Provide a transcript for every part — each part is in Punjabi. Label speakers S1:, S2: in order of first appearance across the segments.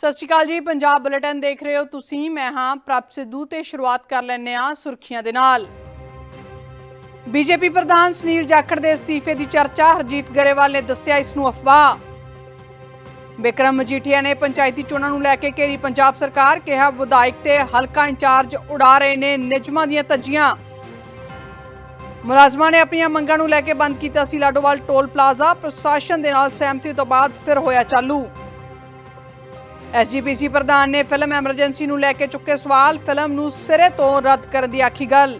S1: ਸਤਿ ਸ਼੍ਰੀ ਅਕਾਲ ਜੀ, ਪੰਜਾਬ ਬੁਲੇਟਿਨ ਦੇਖ ਰਹੇ ਹੋ ਤੁਸੀਂ, ਮੈਂ ਹਾਂ ਪ੍ਰਭ ਸਿੱਧੂ ਤੇ ਸ਼ੁਰੂਆਤ ਕਰ ਲੈਂਦੇ ਹਾਂ ਸੁਰਖੀਆਂ ਦੇ ਨਾਲ। ਬੀਜੇਪੀ ਪ੍ਰਧਾਨ ਸੁਨੀਲ ਜਾਖੜ ਦੇ ਅਸਤੀਫੇ ਦੀ ਚਰਚਾ, ਹਰਜੀਤ ਗਰੇਵਾਲ ਨੇ ਦੱਸਿਆ ਇਸ ਨੂੰ ਅਫਵਾਹ। ਬਿਕਰਮ ਮਜੀਠੀਆ ਨੇ ਪੰਚਾਇਤੀ ਚੋਣਾਂ ਨੂੰ ਲੈ ਕੇ ਘੇਰੀ ਪੰਜਾਬ ਸਰਕਾਰ, ਕਿਹਾ ਵਿਧਾਇਕ ਤੇ ਹਲਕਾ ਇੰਚਾਰਜ ਉਡਾ ਰਹੇ ਨੇ ਨਿਯਮਾਂ ਦੀਆਂ ਧੱਜੀਆਂ ਮੁਲਾਜ਼ਮਾਂ ਨੇ ਆਪਣੀਆਂ ਮੰਗਾਂ ਨੂੰ ਲੈ ਕੇ ਬੰਦ ਕੀਤਾ ਸੀ ਲਾਡੋਵਾਲ ਟੋਲ ਪਲਾਜ਼ਾ, ਪ੍ਰਸ਼ਾਸਨ ਦੇ ਨਾਲ ਸਹਿਮਤੀ ਤੋਂ ਬਾਅਦ ਫਿਰ ਹੋਇਆ ਚਾਲੂ। ਐਸਜੀਪੀਸੀ ਪ੍ਰਧਾਨ ਨੇ ਫਿਲਮ ਐਮਰਜੈਂਸੀ ਨੂੰ ਲੈ ਕੇ ਚੁੱਕੇ ਸਵਾਲ ਫਿਲਮ ਨੂੰ ਸਿਰੇ ਤੋਂ ਰੱਦ ਕਰਨ ਦੀ ਆਖੀ ਗੱਲ।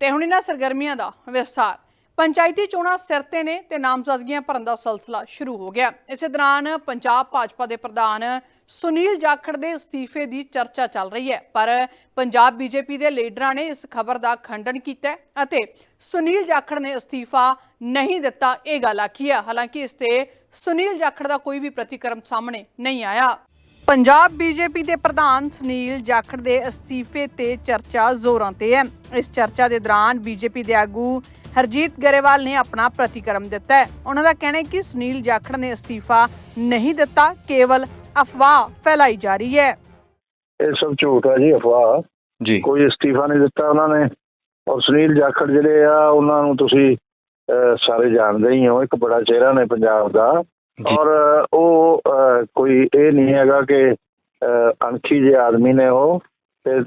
S1: ਤੇ ਹੁਣ ਇਹਨਾਂ ਸਰਗਰਮੀਆਂ ਦਾ ਵਿਸਥਾਰ। ਪੰਚਾਇਤੀ ਚੋਣਾਂ ਸਿਰ ਤੇ ਨੇ ਤੇ ਨਾਮਜ਼ਦਗੀਆਂ ਭਰਨ ਦਾ ਸਿਲਸਿਲਾ ਸ਼ੁਰੂ ਹੋ ਗਿਆ। ਇਸੇ ਦੌਰਾਨ ਪੰਜਾਬ ਭਾਜਪਾ ਦੇ ਪ੍ਰਧਾਨ ਸੁਨੀਲ ਜਾਖੜ ਦੇ ਅਸਤੀਫੇ ਦੀ ਚਰਚਾ ਚੱਲ ਰਹੀ ਹੈ। ਪਰ ਪੰਜਾਬ ਬੀਜੇਪੀ ਦੇ ਲੀਡਰਾਂ ਨੇ ਇਸ ਖਬਰ ਦਾ ਖੰਡਨ ਕੀਤਾ ਅਤੇ ਸੁਨੀਲ ਜਾਖੜ ਨੇ ਅਸਤੀਫਾ ਨਹੀਂ ਦਿੱਤਾ, ਇਹ ਗੱਲ ਆਖੀ ਹੈ। ਹਾਲਾਂਕਿ ਇਸ ਤੇ ਸੁਨੀਲ ਜਾਖੜ ਦਾ ਕੋਈ ਵੀ ਪ੍ਰਤੀਕਰਮ ਸਾਹਮਣੇ ਨਹੀਂ ਆਇਆ। ਪੰਜਾਬ ਬੀਜੇਪੀ ਦੇ ਪ੍ਰਧਾਨ ਸੁਨੀਲ ਜਾਖੜ ਦੇ ਅਸਤੀਫੇ ਤੇ ਚਰਚਾ ਜ਼ੋਰਾਂ ਤੇ ਹੈ। ਇਸ ਚਰਚਾ ਦੇ ਦੌਰਾਨ ਬੀਜੇਪੀ ਦੇ ਆਗੂ ਹਰਜੀਤ ਗਰੇਵਾਲ ਨੇ ਆਪਣਾ ਪ੍ਰਤੀਕਰਮ ਦਿੱਤਾ ਹੈ। ਉਹਨਾਂ ਦਾ ਕਹਿਣਾ ਹੈ ਕਿ ਸੁਨੀਲ ਜਾਖੜ ਨੇ ਅਸਤੀਫਾ ਨਹੀਂ ਦਿੱਤਾ ਕੇਵਲ ਅਫਵਾਹ ਫੈਲਾਈ ਜਾ ਰਹੀ ਹੈ।
S2: ਇਹ ਸਭ ਝੂਠ ਹੈ ਜੀ ਅਫਵਾਹ।
S3: ਜੀ।
S2: ਕੋਈ ਅਸਤੀਫਾ ਨਹੀਂ ਦਿੱਤਾ ਉਹਨਾਂ ਨੇ। ਔਰ ਸੁਨੀਲ ਜਾਖੜ ਜਿਹੜੇ ਆ ਉਹਨਾਂ ਨੂੰ ਤੁਸੀਂ ਸਾਰੇ ਜਾਣਦੇ ਹੀ ਹੋ ਇੱਕ ਬੜਾ ਚਿਹਰਾ ਨੇ ਪੰਜਾਬ ਦਾ। ਔਰ ਉਹ ਕੋਈ ਇਹ ਨਹੀਂ ਹੈਗਾ ਕਿ ਅਣਖੀ ਜੇ ਆਦਮੀ ਨੇ ਉਹ ਤੇ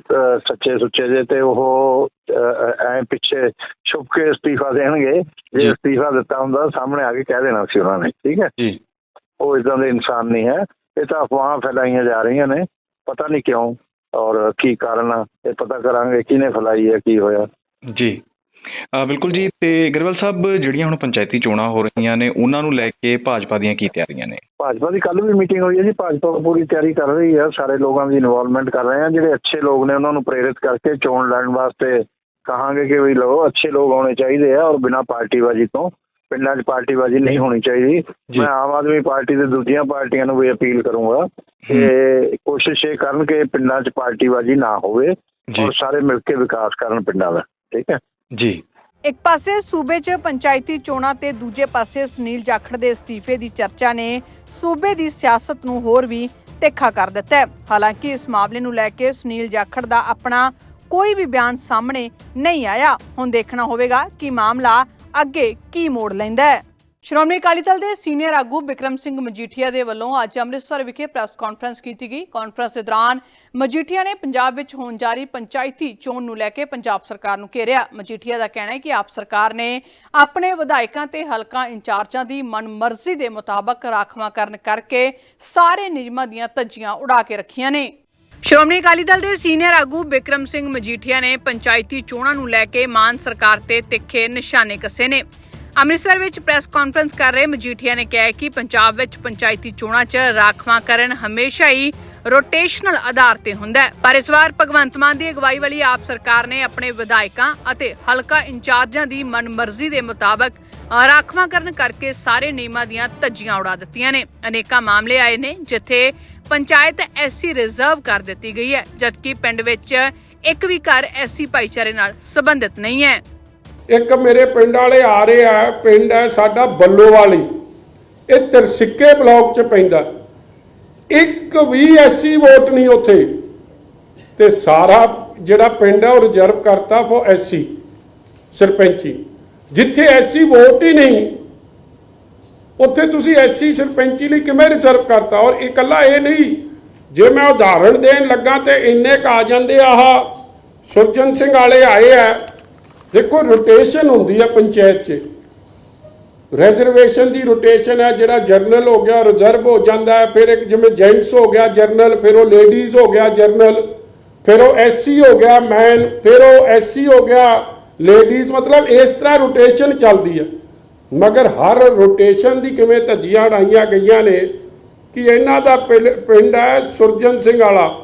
S2: ਸੱਚੇ ਸੁੱਚੇ ਜੇ ਤੇ ਉਹ ਐ ਪਿੱਛੇ ਛੁਪ ਕੇ ਅਸਤੀਫਾ ਦੇਣਗੇ ਜੇ। ਅਸਤੀਫਾ ਦਿੱਤਾ ਹੁੰਦਾ ਸਾਹਮਣੇ ਆ ਕੇ ਕਹਿ ਦੇਣਾ ਸੀ ਉਹਨਾਂ ਨੇ ਠੀਕ ਹੈ?
S3: ਜੀ।
S2: ਉਹ ਇਦਾਂ ਦੇ ਇਨਸਾਨ ਨਹੀਂ ਹੈ ਇਹ ਤਾਂ ਅਫਵਾਹਾਂ ਫੈਲਾਈਆਂ ਜਾ ਰਹੀਆਂ ਨੇ ਪਤਾ ਨਹੀਂ ਕਿਉਂ ਔਰ ਕੀ ਕਾਰਨ ਆ ਇਹ ਪਤਾ ਕਰਾਂਗੇ ਕਿਹਨੇ ਫੈਲਾਈ ਹੈ ਕੀ ਹੋਇਆ।
S3: ਜੀ। ਬਿਲਕੁਲ ਜੀ ਤੇ ਗਰੇਵਾਲ ਸਾਹਿਬ ਜਿਹੜੀਆਂ ਹੁਣ ਪੰਚਾਇਤੀ ਚੋਣਾਂ ਹੋ ਰਹੀਆਂ ਨੇ ਉਹਨਾਂ ਨੂੰ ਲੈ ਕੇ ਭਾਜਪਾ ਦੀਆਂ ਕੀ ਤਿਆਰੀਆਂ ਨੇ?
S2: ਭਾਜਪਾ ਦੀ ਕੱਲ ਵੀ ਮੀਟਿੰਗ ਹੋਈ ਹੈ ਜੀ ਭਾਜਪਾ ਪੂਰੀ ਤਿਆਰੀ ਕਰ ਰਹੀ ਹੈ ਸਾਰੇ ਲੋਕਾਂ ਦੀ ਇਨਵੋਲਵਮੈਂਟ ਕਰ ਰਹੇ ਆ ਜਿਹੜੇ ਅੱਛੇ ਲੋਕ ਨੇ ਉਹਨਾਂ ਨੂੰ ਪ੍ਰੇਰਿਤ ਕਰਕੇ ਚੋਣ ਲੜਨ ਵਾਸਤੇ ਕਹਾਂਗੇ ਕਿ ਵੀ ਲਓ ਅੱਛੇ ਲੋਕ ਹੋਣੇ ਚਾਹੀਦੇ ਆ ਔਰ ਬਿਨਾਂ ਪਾਰਟੀਬਾਜ਼ੀ ਤੋਂ ਪਿੰਡਾਂ 'ਚ ਪਾਰਟੀਬਾਜ਼ੀ ਨਹੀਂ ਹੋਣੀ ਚਾਹੀਦੀ। ਮੈਂ ਆਮ ਆਦਮੀ ਪਾਰਟੀ ਦੇ ਦੂਜੀਆਂ ਪਾਰਟੀਆਂ ਨੂੰ ਵੀ ਅਪੀਲ ਕਰੂੰਗਾ ਕਿ ਕੋਸ਼ਿਸ਼ ਇਹ ਕਰਨ ਕਿ ਪਿੰਡਾਂ 'ਚ ਪਾਰਟੀਬਾਜ਼ੀ ਨਾ ਹੋਵੇ ਔਰ ਸਾਰੇ ਮਿਲ ਕੇ ਵਿਕਾਸ ਕਰਨ ਪਿੰਡਾਂ ਦਾ ਠੀਕ ਹੈ?
S3: ਜੀ।
S1: ਇੱਕ ਪਾਸੇ ਸੂਬੇ 'ਚ ਪੰਚਾਇਤੀ ਚੋਣਾਂ ਤੇ ਦੂਜੇ ਪਾਸੇ ਸੁਨੀਲ ਜਾਖੜ ਦੇ ਅਸਤੀਫੇ ਦੀ ਚਰਚਾ ਨੇ ਸੂਬੇ ਦੀ ਸਿਆਸਤ ਨੂੰ ਹੋਰ ਵੀ ਤਿੱਖਾ ਕਰ ਦਿੱਤਾ ਹੈ। ਹਾਲਾਂਕਿ ਇਸ ਮਾਮਲੇ ਨੂੰ ਲੈ ਕੇ ਸੁਨੀਲ ਜਾਖੜ ਦਾ ਆਪਣਾ ਕੋਈ ਵੀ ਬਿਆਨ ਸਾਹਮਣੇ ਨਹੀਂ ਆਇਆ। ਹੁਣ ਦੇਖਣਾ ਹੋਵੇਗਾ ਕਿ ਮਾਮਲਾ ਅੱਗੇ ਕੀ ਮੋੜ ਲੈਂਦਾ ਹੈ। ਸ਼੍ਰੋਮਣੀ ਅਕਾਲੀ ਦਲ ਦੇ ਸੀਨੀਅਰ ਆਗੂ ਬਿਕਰਮ ਸਿੰਘ ਮਜੀਠੀਆ ਦੇ ਵੱਲੋਂ ਅੱਜ ਅੰਮ੍ਰਿਤਸਰ ਵਿਖੇ ਪ੍ਰੈਸ ਕਾਨਫਰੰਸ ਕੀਤੀ ਗਈ। ਕਾਨਫਰੰਸ ਦੇ ਦੌਰਾਨ ਮਜੀਠੀਆ ਨੇ ਪੰਜਾਬ ਵਿੱਚ ਹੋਣ ਜਾ ਪੰਚਾਇਤੀ ਚੋਣ ਨੂੰ ਲੈ ਕੇ ਪੰਜਾਬ ਸਰਕਾਰ ਨੂੰ ਘੇਰਿਆ। ਮਜੀਠੀਆ ਦਾ ਕਹਿਣਾ ਹੈ ਕਿ ਆਪ ਸਰਕਾਰ ਨੇ ਆਪਣੇ ਵਿਧਾਇਕਾਂ ਤੇ ਹਲਕਾ ਇੰਚਾਰਜਾਂ ਦੀ ਮਨਮਰਜ਼ੀ ਦੇ ਮੁਤਾਬਕ ਰਾਖਵਾਂ ਕਰਨ ਕਰਕੇ ਸਾਰੇ ਨਿਯਮਾਂ ਦੀਆਂ ਧੱਜੀਆਂ ਉਡਾ ਕੇ ਰੱਖੀਆਂ ਨੇ। ਸ਼੍ਰੋਮਣੀ ਅਕਾਲੀ ਦਲ ਦੇ ਸੀਨੀਅਰ ਆਗੂ ਬਿਕਰਮ ਸਿੰਘ ਮਜੀਠੀਆ ਨੇ ਪੰਚਾਇਤੀ ਚੋਣਾਂ ਨੂੰ ਲੈ ਕੇ ਮਾਨ ਸਰਕਾਰ ਤੇ ਤਿੱਖੇ ਨਿਸ਼ਾਨੇ ਕੱਸੇ ਨੇ। ਅੰਮ੍ਰਿਤਸਰ ਵਿੱਚ ਪ੍ਰੈਸ ਕਾਨਫਰੰਸ ਕਰ ਰਹੇ ਮਜੀਠੀਆ ਨੇ ਕਿਹਾ ਕਿ ਪੰਜਾਬ ਵਿੱਚ ਪੰਚਾਇਤੀ ਚੋਣਾਂ 'ਚ ਰਾਖਵਾਂਕਰਨ ਹਮੇਸ਼ਾ ਹੀ ਰੋਟੇਸ਼ਨਲ ਆਧਾਰ ਤੇ ਹੁੰਦਾ ਹੈ। ਪਰ ਇਸ ਵਾਰ ਭਗਵੰਤ ਮਾਨ ਦੀ ਅਗਵਾਈ ਵਾਲੀ ਆਪ ਸਰਕਾਰ ਨੇ ਆਪਣੇ ਵਿਧਾਇਕਾਂ ਅਤੇ ਹਲਕਾ ਇੰਚਾਰਜਾਂ ਦੀ ਮਨਮਰਜ਼ੀ ਦੇ ਮੁਤਾਬਕ ਰਾਖਵਾਂਕਰਨ ਕਰਕੇ ਸਾਰੇ ਨਿਯਮਾਂ ਦੀਆਂ ਧੱਜੀਆਂ ਉਡਾ ਦਿੱਤੀਆਂ ਨੇ। ਅਨੇਕਾਂ ਮਾਮਲੇ ਆਏ ਨੇ ਜਿੱਥੇ ਪੰਚਾਇਤ ਐਸਸੀ ਰਿਜ਼ਰਵ ਕਰ ਦਿੱਤੀ ਗਈ ਹੈ, ਜਦਕਿ ਪਿੰਡ ਵਿੱਚ ਇੱਕ ਵੀ ਘਰ ਐਸੀ ਭਾਈਚਾਰੇ ਨਾਲ ਸੰਬੰਧਿਤ ਨਹੀਂ ਹੈ।
S4: ਇੱਕ ਮੇਰੇ ਪਿੰਡ ਵਾਲੇ ਆ ਰਹੇ ਆ, ਪਿੰਡ ਹੈ ਸਾਡਾ ਬੱਲੋਵਾਲੀ। ਇਹ ਤਰਸਿੱਕੇ ਬਲਾਕ ਚ ਪੈਂਦਾ। ਇੱਕ ਵੀ ਐਸੀ ਵੋਟ ਨਹੀਂ ਉੱਥੇ। ਤੇ ਸਾਰਾ ਜਿਹੜਾ ਪਿੰਡ ਹੈ ਉਹ ਰਿਜ਼ਰਵ ਕਰਤਾ ਫॉर ਐਸੀ ਸਰਪੰਚੀ। ਜਿੱਥੇ ਐਸੀ ਵੋਟ ਹੀ ਨਹੀਂ, ਉੱਥੇ ਤੁਸੀਂ ਐਸੀ ਸਰਪੰਚੀ ਲਈ ਕਿਵੇਂ ਰਿਜ਼ਰਵ ਕਰਤਾ? ਔਰ ਇਕੱਲਾ ਇਹ ਨਹੀਂ, ਜੇ ਮੈਂ ਉਦਾਹਰਣ ਦੇਣ ਲੱਗਾ ਤੇ ਇੰਨੇ ਕ ਆ ਜਾਂਦੇ ਆਹ ਸੁਰਜਨ ਸਿੰਘ ਵਾਲੇ ਆਏ ਆ ਦੇਖੋ ਰੋਟੇਸ਼ਨ ਹੁੰਦੀ ਹੈ ਪੰਚਾਇਤ 'ਚ। ਰਿਜ਼ਰਵੇਸ਼ਨ ਦੀ ਰੋਟੇਸ਼ਨ ਹੈ ਜਿਹੜਾ ਜਰਨਲ ਹੋ ਗਿਆ ਰਿਜ਼ਰਵ ਹੋ ਜਾਂਦਾ ਹੈ, ਫਿਰ ਇੱਕ ਜਿਵੇਂ ਜੈਂਟਸ ਹੋ ਗਿਆ ਜਰਨਲ ਫਿਰ ਉਹ ਲੇਡੀਜ਼ ਹੋ ਗਿਆ ਜਰਨਲ ਫਿਰ ਉਹ ਐਸਸੀ ਹੋ ਗਿਆ ਮੈਨ ਫਿਰ ਉਹ ਐਸਸੀ ਹੋ ਗਿਆ ਲੇਡੀਜ਼ ਮਤਲਬ ਇਸ ਤਰ੍ਹਾਂ ਰੋਟੇਸ਼ਨ ਚੱਲਦੀ ਹੈ ਮਗਰ ਹਰ ਰੋਟੇਸ਼ਨ ਦੀ ਕਿਵੇਂ ਧੱਜੀਆਂ ਉਡਾਈਆਂ ਗਈਆਂ ਨੇ, ਕਿ ਇਹਨਾਂ ਦਾ ਪਿਲ- ਪਿੰਡ ਹੈ ਸੁਰਜਨ ਸਿੰਘ ਵਾਲਾ।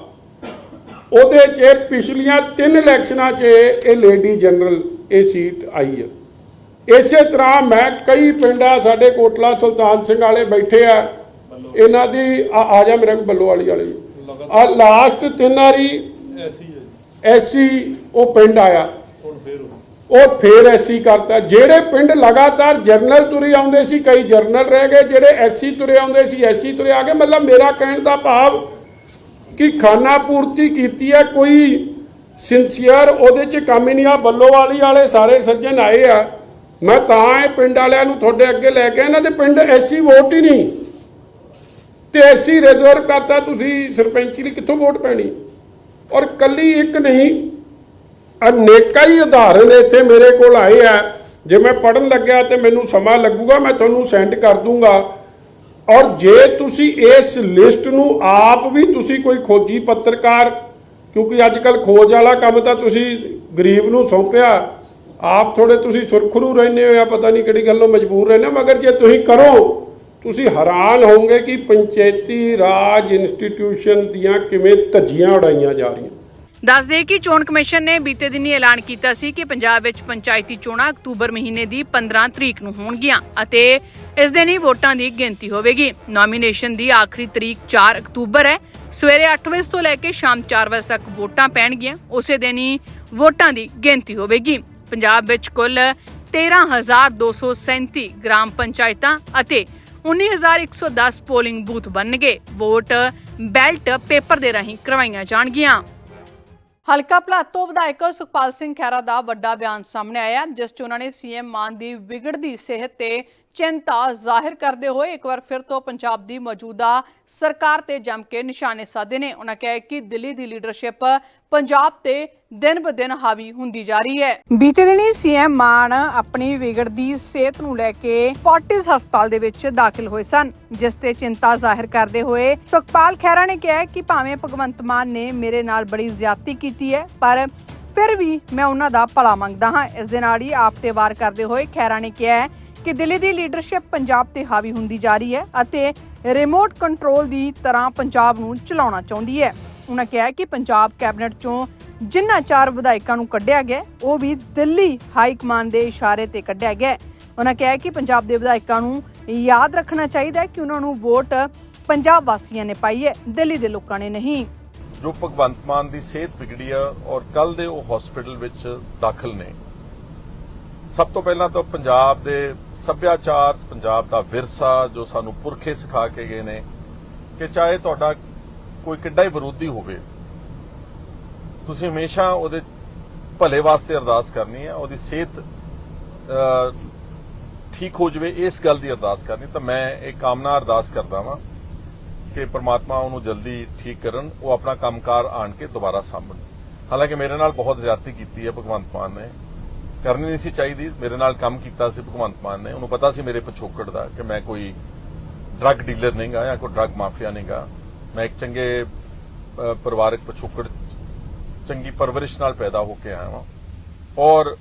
S4: ਉਹਦੇ 'ਚ ਪਿਛਲੀਆਂ ਤਿੰਨ ਇਲੈਕਸ਼ਨਾਂ 'ਚ ਇਹ ਲੇਡੀ ਜਨਰਲ ਇਹ ਸੀਟ ਆਈ ਹੈ ਇਸੇ ਤਰ੍ਹਾਂ ਮੈਂ ਕਈ ਪਿੰਡਾਂ ਸਾਡੇ ਕੋਟਲਾ ਸੁਲਤਾਨ ਸਿੰਘ ਵਾਲੇ ਬੈਠੇ ਆ। ਇਹਨਾਂ ਦੀ ਆ ਜਾ ਮੇਰੇ ਬੱਲੋ ਵਾਲੀ ਵਾਲੇ ਆ ਲਾਸਟ ਤਿੰਨ ਵਾਰੀ ਐਸੀ ਉਹ ਪਿੰਡ ਆਇਆ। ਉਹ ਫੇਰ ਐਸੀ ਕਰਤਾ। ਜਿਹੜੇ ਪਿੰਡ ਲਗਾਤਾਰ ਜਰਨਲ ਤੁਰੇ ਆਉਂਦੇ ਸੀ ਕਈ ਜਰਨਲ ਰਹਿ ਗਏ। ਜਿਹੜੇ ਐਸੀ ਤੁਰੇ ਆਉਂਦੇ ਸੀ ਐਸੀ ਤੁਰੇ ਆ ਗਏ। ਮਤਲਬ ਮੇਰਾ ਕਹਿਣ ਦਾ ਭਾਵ ਕਿ ਖਾਨਾ ਪੂਰਤੀ ਕੀਤੀ ਹੈ ਕੋਈ ਸਿੰਸੀਅਰ ਉਹਦੇ 'ਚ ਕੰਮ ਹੀ ਨਹੀਂ ਆ ਬੱਲੋਵਾਲੀ ਵਾਲੇ ਸਾਰੇ ਸੱਜਣ ਆਏ ਆ। ਮੈਂ ਤਾਂ ਇਹ ਪਿੰਡ ਵਾਲਿਆਂ ਨੂੰ ਤੁਹਾਡੇ ਅੱਗੇ ਲੈ ਕੇ ਇਹਨਾਂ ਦੇ ਪਿੰਡ ਐਸੀ ਵੋਟ ਹੀ ਨਹੀਂ। ਤੇ ਐਸੀ ਰਿਜ਼ਰਵ ਕਰਤਾ ਤੁਸੀਂ ਸਰਪੰਚੀ ਲਈ, ਕਿੱਥੋਂ ਵੋਟ ਪੈਣੀ? ਔਰ ਕੱਲੀ ਇੱਕ ਨਹੀਂ, ਅਨੇਕਾਂ ਹੀ ਉਦਾਹਰਣ ਇੱਥੇ ਮੇਰੇ ਕੋਲ ਆਏ ਆ। ਜੇ ਮੈਂ ਪੜਨ ਲੱਗਿਆ ਤੇ ਮੈਨੂੰ ਸਮਾਂ ਲੱਗੂਗਾ, ਮੈਂ ਤੁਹਾਨੂੰ ਸੈਂਡ ਕਰ ਦੂੰਗਾ। ਔਰ ਜੇ ਤੁਸੀਂ ਇਸ ਲਿਸਟ ਨੂੰ ਆਪ ਵੀ ਤੁਸੀਂ ਕੋਈ ਖੋਜੀ ਪੱਤਰਕਾਰ, ਕਿਉਂਕਿ ਅੱਜ ਕੱਲ ਖੋਜ ਵਾਲਾ ਕੰਮ ਤਾਂ ਤੁਸੀਂ ਗਰੀਬ ਨੂੰ ਸੌਂਪਿਆ, ਆਪ ਥੋੜੇ ਤੁਸੀਂ ਸੁਰਖਰੂ ਰਹਿੰਦੇ ਹੋ ਜਾਂ ਪਤਾ ਨਹੀਂ ਕਿਹੜੀ ਗੱਲੋਂ ਮਜਬੂਰ ਰਹਿੰਦੇ ਮਗਰ ਜੇ ਤੁਸੀਂ ਕਰੋ, ਤੁਸੀਂ ਹੈਰਾਨ ਹੋਵੋਗੇ ਕਿ ਪੰਚਾਇਤੀ ਰਾਜ ਇੰਸਟੀਟਿਊਸ਼ਨ ਦੀਆਂ ਕਿਵੇਂ ਧੱਜੀਆਂ ਉਡਾਈਆਂ ਜਾ ਰਹੀਆਂ।
S1: ਦੱਸ ਦੇਈਏ ਕਿ ਚੋਣ ਕਮਿਸ਼ਨ ਨੇ ਬੀਤੇ ਦਿਨੀ ਐਲਾਨ ਕੀਤਾ ਸੀ ਕਿ ਪੰਜਾਬ ਵਿੱਚ ਪੰਚਾਇਤੀ ਚੋਣਾਂ ਅਕਤੂਬਰ ਮਹੀਨੇ ਦੀ 15 ਤਰੀਕ ਨੂੰ ਹੋਣਗੀਆਂ ਅਤੇ ਇਸ ਦਿਨ ਹੀ ਵੋਟਾਂ ਦੀ ਗਿਣਤੀ ਹੋਵੇਗੀ। ਨੋਮੀਨੇਸ਼ਨ ਦੀ ਆਖਰੀ ਤਰੀਕ 4 ਅਕਤੂਬਰ ਹੈ। ਸਵੇਰੇ 8 ਵਜੇ ਤੋਂ ਲੈ ਕੇ ਸ਼ਾਮ 4 ਵਜੇ ਤੱਕ ਵੋਟਾਂ ਪੈਣਗੀਆਂ। ਉਸੇ ਦਿਨ ਹੀ ਵੋਟਾਂ ਦੀ ਗਿਣਤੀ ਹੋਵੇਗੀ। ਪੰਜਾਬ ਵਿੱਚ ਕੁੱਲ 13237 ਗ੍ਰਾਮ ਪੰਚਾਇਤਾਂ ਅਤੇ 19110 ਪੋਲਿੰਗ ਬੂਥ ਬਣਨਗੇ। ਵੋਟ ਬੈਲਟ ਪੇਪਰ ਦੇ ਰਾਹੀਂ ਕਰਵਾਈਆਂ ਜਾਣਗੀਆਂ। ਹਲਕਾ ਭਲਾਤੋ ਵਿਧਾਇਕ ਸੁਖਪਾਲ ਸਿੰਘ ਖਹਿਰਾ ਦਾ ਵੱਡਾ ਬਿਆਨ ਸਾਹਮਣੇ ਆਇਆ, ਜਿਸ 'ਚ ਉਹਨਾਂ ਨੇ ਸੀਐਮ ਮਾਨ ਦੀ ਵਿਗੜਦੀ ਸਿਹਤ ਤੇ ਚਿੰਤਾ ਜ਼ਾਹਿਰ ਕਰਦੇ ਹੋਏ ਇੱਕ ਵਾਰ ਫਿਰ ਤੋਂ ਪੰਜਾਬ ਦੀ ਮੌਜੂਦਾ ਸਰਕਾਰ ਤੇ ਜੰਮ ਕੇ ਨਿਸ਼ਾਨੇ ਸਾਧੇ ਨੇ। ਉਹਨਾਂ ਕਿਹਾ ਕਿ ਦਿੱਲੀ ਦੀ ਲੀਡਰਸ਼ਿਪ ਪੰਜਾਬ ਤੇ ਦਿਨ ਬ ਦਿਨ ਹਾਵੀ ਹੁੰਦੀ ਜਾ ਰਹੀ ਹੈ। ਬੀਤੇ ਦਿਨੀ ਸੀਐਮ ਮਾਨ ਆਪਣੀ ਵਿਗੜਦੀ ਸਿਹਤ ਨੂੰ ਲੈ ਕੇ ਫੋਰਟਿਸ ਹਸਪਤਾਲ ਦੇ ਵਿੱਚ ਦਾਖਲ ਹੋਏ ਸਨ, ਜਿਸ ਤੇ ਚਿੰਤਾ ਜ਼ਾਹਿਰ ਕਰਦੇ ਹੋਏ ਸੁਖਪਾਲ ਖਹਿਰਾ ਨੇ ਕਿਹਾ ਕਿ ਭਾਵੇਂ ਭਗਵੰਤ ਮਾਨ ਨੇ ਮੇਰੇ ਨਾਲ ਬੜੀ ਜ਼ਿਆਦਤੀ ਕੀਤੀ ਹੈ, ਪਰ ਫਿਰ ਵੀ ਮੈਂ ਉਹਨਾਂ ਦਾ ਭਲਾ ਮੰਗਦਾ ਹਾਂ। ਇਸ ਦੇ ਨਾਲ ਹੀ ਆਪ ਤੇ ਵਾਰ ਕਰਦੇ ਹੋਏ ਖਹਿਰਾ ਨੇ ਕਿਹਾ ਕਿ ਦਿੱਲੀ ਦੀ ਲੀਡਰਸ਼ਿਪ ਪੰਜਾਬ ਤੇ ਹਾਵੀ ਹੁੰਦੀ ਜਾ ਰਹੀ ਹੈ ਅਤੇ ਰਿਮੋਟ ਕੰਟਰੋਲ ਦੀ ਤਰ੍ਹਾਂ ਪੰਜਾਬ ਨੂੰ ਚਲਾਉਣਾ ਚਾਹੁੰਦੀ ਹੈ। ਉਹਨਾਂ ਕਿਹਾ ਕਿ ਪੰਜਾਬ ਕੈਬਨਿਟ ਚੋਂ ਜਿਨ੍ਹਾਂ ਚਾਰ ਵਿਧਾਇਕਾਂ ਨੂੰ ਕੱਢਿਆ ਗਿਆ, ਉਹ ਵੀ ਦਿੱਲੀ ਹਾਈ ਕਮਾਂਡ ਦੇ ਇਸ਼ਾਰੇ ਤੇ ਕੱਢਿਆ ਗਿਆ ਉਹਨਾਂ ਕਿਹਾ ਕਿ ਪੰਜਾਬ ਦੇ ਵਿਧਾਇਕਾਂ ਨੂੰ ਯਾਦ ਰੱਖਣਾ ਚਾਹੀਦਾ ਹੈ ਕਿ ਉਹਨਾਂ ਨੂੰ ਵੋਟ ਪੰਜਾਬ ਵਾਸੀਆਂ ਨੇ ਪਾਈ ਹੈ, ਦਿੱਲੀ ਦੇ ਲੋਕਾਂ ਨੇ ਨਹੀਂ।
S5: ਜੋ ਭਗਵੰਤ ਮਾਨ ਦੀ ਸਿਹਤ ਵਿਗੜੀ ਆ ਔਰ ਕੱਲ ਦੇ ਉਹ ਹਸਪੀਟਲ ਵਿੱਚ ਦਾਖਲ ਨੇ। ਸਭ ਤੋਂ ਪਹਿਲਾਂ ਤਾਂ ਪੰਜਾਬ ਦੇ ਸੱਭਿਆਚਾਰ ਪੰਜਾਬ ਦਾ ਵਿਰਸਾ ਜੋ ਸਾਨੂੰ ਪੁਰਖੇ ਸਿਖਾ ਕੇ ਗਏ ਨੇ ਕਿ ਚਾਹੇ ਤੁਹਾਡਾ ਕੋਈ ਕਿੱਡਾ ਹੀ ਵਿਰੋਧੀ ਹੋਵੇ, ਤੁਸੀਂ ਹਮੇਸ਼ਾ ਉਹਦੇ ਭਲੇ ਵਾਸਤੇ ਅਰਦਾਸ ਕਰਨੀ ਹੈ, ਉਹਦੀ ਸਿਹਤ ਠੀਕ ਹੋ ਜਾਵੇ, ਇਸ ਗੱਲ ਦੀ ਅਰਦਾਸ ਕਰਨੀ ਤਾਂ ਮੈਂ ਇਹ ਕਾਮਨਾ ਅਰਦਾਸ ਕਰਦਾ ਵਾਂ ਕਿ ਪ੍ਰਮਾਤਮਾ ਉਹਨੂੰ ਜਲਦੀ ਠੀਕ ਕਰਨ, ਉਹ ਆਪਣਾ ਕੰਮਕਾਰ ਆਣ ਕੇ ਦੁਬਾਰਾ ਸਾਂਭਣ। ਹਾਲਾਂਕਿ ਮੇਰੇ ਨਾਲ ਬਹੁਤ ਜ਼ਿਆਦਤੀ ਕੀਤੀ ਹੈ ਭਗਵੰਤ ਮਾਨ ਨੇ। ਕਰਨੀ ਨਹੀਂ ਸੀ ਚਾਹੀਦੀ। ਮੇਰੇ ਨਾਲ ਕੰਮ ਕੀਤਾ ਸੀ ਭਗਵੰਤ ਮਾਨ ਨੇ। ਉਹਨੂੰ ਪਤਾ ਸੀ ਮੇਰੇ ਪਿਛੋਕੜ ਦਾ ਕਿ ਮੈਂ ਕੋਈ ਡਰੱਗ ਡੀਲਰ ਨਹੀਂਗਾ ਜਾਂ ਕੋਈ ਡਰੱਗ ਮਾਫੀਆ ਨਹੀਂਗਾ ਮੈਂ ਇੱਕ ਚੰਗੇ ਪਰਿਵਾਰਕ ਪਿਛੋਕੜ ਚੰਗੀ ਪਰਵਰਿਸ਼ ਨਾਲ ਪੈਦਾ ਹੋ ਕੇ ਆਇਆ ਹਾਂ ਔਰ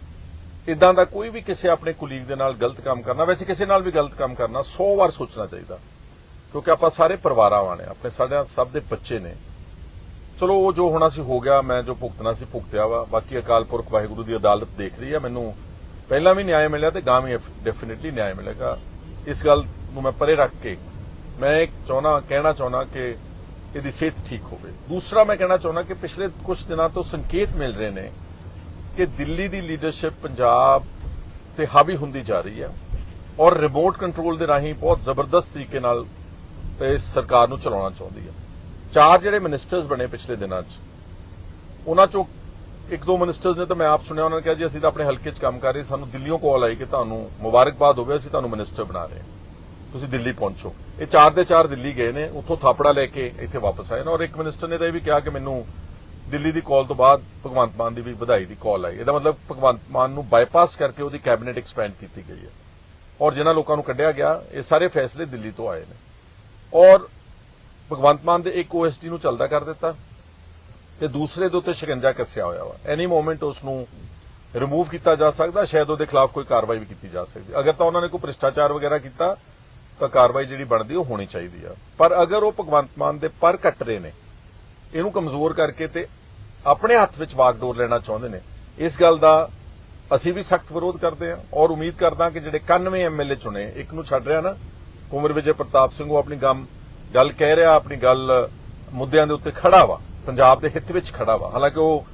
S5: ਇਦਾਂ ਦਾ ਕੋਈ ਵੀ ਕਿਸੇ ਆਪਣੇ ਕੁਲੀਗ ਦੇ ਨਾਲ ਗਲਤ ਕੰਮ ਕਰਨਾ, ਵੈਸੇ ਕਿਸੇ ਨਾਲ ਵੀ ਗਲਤ ਕੰਮ ਕਰਨਾ 100 ਵਾਰ ਸੋਚਣਾ ਚਾਹੀਦਾ। ਕਿਉਂਕਿ ਆਪਾਂ ਸਾਰੇ ਪਰਿਵਾਰਾਂ ਵਾਲੇ ਆਪਣੇ ਸਾਡੇ ਸਭ ਦੇ ਬੱਚੇ ਨੇ। ਚਲੋ, ਉਹ ਜੋ ਹੋਣਾ ਸੀ ਹੋ ਗਿਆ, ਮੈਂ ਜੋ ਭੁਗਤਣਾ ਸੀ ਭੁਗਤਿਆ ਵਾ। ਬਾਕੀ ਅਕਾਲ ਪੁਰਖ ਵਾਹਿਗੁਰੂ ਦੀ ਅਦਾਲਤ ਦੇਖ ਰਹੀ ਹੈ ਮੈਨੂੰ ਪਹਿਲਾਂ ਵੀ ਨਿਆਂ ਮਿਲਿਆ ਤੇ ਗਾਂ ਵੀ ਡੈਫੀਨਿਟਲੀ ਨਿਆਂ ਮਿਲੇਗਾ। ਇਸ ਗੱਲ ਨੂੰ ਮੈਂ ਪਰੇ ਰੱਖ ਕੇ ਮੈਂ ਇੱਕ ਚਾਹਣਾ ਕਹਿਣਾ ਚਾਹਣਾ ਕਿ ਇਹਦੀ ਸਿਹਤ ਠੀਕ ਹੋਵੇ। ਦੂਸਰਾ ਮੈਂ ਕਹਿਣਾ ਚਾਹੁੰਦਾ ਕਿ ਪਿਛਲੇ ਕੁਝ ਦਿਨਾਂ ਤੋਂ ਸੰਕੇਤ ਮਿਲ ਰਹੇ ਨੇ ਕਿ ਦਿੱਲੀ ਦੀ ਲੀਡਰਸ਼ਿਪ ਪੰਜਾਬ ਤੇ ਹਾਵੀ ਹੁੰਦੀ ਜਾ ਰਹੀ ਹੈ ਔਰ ਰਿਮੋਟ ਕੰਟਰੋਲ ਦੇ ਰਾਹੀਂ ਬਹੁਤ ਜ਼ਬਰਦਸਤ ਤਰੀਕੇ ਨਾਲ ਇਸ ਸਰਕਾਰ ਨੂੰ ਚਲਾਉਣਾ ਚਾਹੁੰਦੀ ਹੈ ਚਾਰ ਜਿਹੜੇ ਮਿਨਿਸਟਰਸ ਬਣੇ ਪਿਛਲੇ ਦਿਨਾਂ 'ਚ, ਉਹਨਾਂ ਚੋਂ ਇੱਕ ਦੋ ਮਿਨਿਸਟਰਸ ਨੇ ਤਾਂ ਮੈਂ ਆਪ ਸੁਣਿਆ, ਉਹਨਾਂ ਨੇ ਕਿਹਾ ਜੀ, ਅਸੀਂ ਤਾਂ ਆਪਣੇ ਹਲਕੇ 'ਚ ਕੰਮ ਕਰ ਰਹੇ, ਸਾਨੂੰ ਦਿੱਲੀੋਂ ਕਾਲ ਆਈ ਕਿ ਤੁਹਾਨੂੰ ਮੁਬਾਰਕਬਾਦ ਹੋਵੇ ਅਸੀਂ ਤੁਹਾਨੂੰ ਮਿਨਿਸਟਰ ਬਣਾ ਰਹੇ ਤੁਸੀਂ ਦਿੱਲੀ ਪਹੁੰਚੋ। ਇਹ ਚਾਰ ਦੇ ਚਾਰ ਦਿੱਲੀ ਗਏ ਨੇ, ਉੱਥੋਂ ਥਾਪੜਾ ਲੈ ਕੇ ਇੱਥੇ ਵਾਪਸ ਆਏ ਨੇ ਔਰ ਇੱਕ ਮਿਨਿਸਟਰ ਨੇ ਤਾਂ ਇਹ ਵੀ ਕਿਹਾ ਕਿ ਮੈਨੂੰ ਦਿੱਲੀ ਦੀ ਕਾਲ ਤੋਂ ਬਾਅਦ ਭਗਵੰਤ ਮਾਨ ਦੀ ਵੀ ਵਧਾਈ ਦੀ ਕਾਲ ਆਈ। ਇਹਦਾ ਮਤਲਬ ਭਗਵੰਤ ਮਾਨ ਨੂੰ ਬਾਈਪਾਸ ਕਰਕੇ ਉਹਦੀ ਕੈਬਨਿਟ ਐਕਸਪੈਂਡ ਕੀਤੀ ਗਈ ਹੈ। ਔਰ ਜਿਨ੍ਹਾਂ ਲੋਕਾਂ ਨੂੰ ਕੱਢਿਆ ਗਿਆ, ਇਹ ਸਾਰੇ ਫੈਸਲੇ ਦਿੱਲੀ ਤੋਂ ਆਏ ਨੇ। ਔਰ ਭਗਵੰਤ ਮਾਨ ਦੇ ਇੱਕ ਓਐਸਡੀ ਨੂੰ ਚੱਲਦਾ ਕਰ ਦਿੱਤਾ ਤੇ ਦੂਸਰੇ ਦੇ ਉੱਤੇ ਸ਼ਿਕੰਜਾ ਕੱਸਿਆ ਹੋਇਆ ਵਾ। ਐਨੀ ਮੋਮੈਂਟ ਉਸ ਨੂੰ ਰਿਮੂਵ ਕੀਤਾ ਜਾ ਸਕਦਾ, ਸ਼ਾਇਦ ਉਹਦੇ ਖਿਲਾਫ ਕੋਈ ਕਾਰਵਾਈ ਵੀ ਕੀਤੀ ਜਾ ਸਕਦੀ। ਅਗਰ ਤਾਂ ਉਹਨਾਂ ਨੇ ਕੋਈ ਭ੍ਰਿਸ਼ਟਾਚਾਰ ਵਗੈਰਾ ਕੀਤਾ, ਤਾਂ ਕਾਰਵਾਈ ਜਿਹੜੀ ਬਣਦੀ ਉਹ ਹੋਣੀ ਚਾਹੀਦੀ ਆ। ਪਰ ਅਗਰ ਉਹ ਭਗਵੰਤ ਮਾਨ ਦੇ ਪਰ ਕੱਟ ਰਹੇ ਨੇ, ਇਹਨੂੰ ਕਮਜ਼ੋਰ ਕਰਕੇ ਤੇ ਆਪਣੇ ਹੱਥ ਵਿੱਚ ਵਾਗਡੋਰ ਲੈਣਾ ਚਾਹੁੰਦੇ ਨੇ, ਇਸ ਗੱਲ ਦਾ ਅਸੀਂ ਵੀ ਸਖਤ ਵਿਰੋਧ ਕਰਦੇ ਹਾਂ ਔਰ ਉਮੀਦ ਕਰਦਾ ਕਿ ਜਿਹੜੇ 91 ਐਮਐਲਏ ਚੁਣੇ, ਇੱਕ ਨੂੰ ਛੱਡ ਰਿਹਾ ਨਾ, ਕੁਮਰ ਵਿਜੇ ਪ੍ਰਤਾਪ ਸਿੰਘ, ਉਹ ਆਪਣੀ ਗਮ ਗੱਲ ਕਹਿ ਰਿਹਾ, ਆਪਣੀ ਗੱਲ ਮੁੱਦਿਆਂ ਦੇ ਉੱਤੇ ਖੜਾ ਵਾ, ਪੰਜਾਬ ਦੇ ਹਿੱਤ ਵਿੱਚ ਖੜਾ ਵਾ। ਹਾਲਾਂਕਿ ਉਹ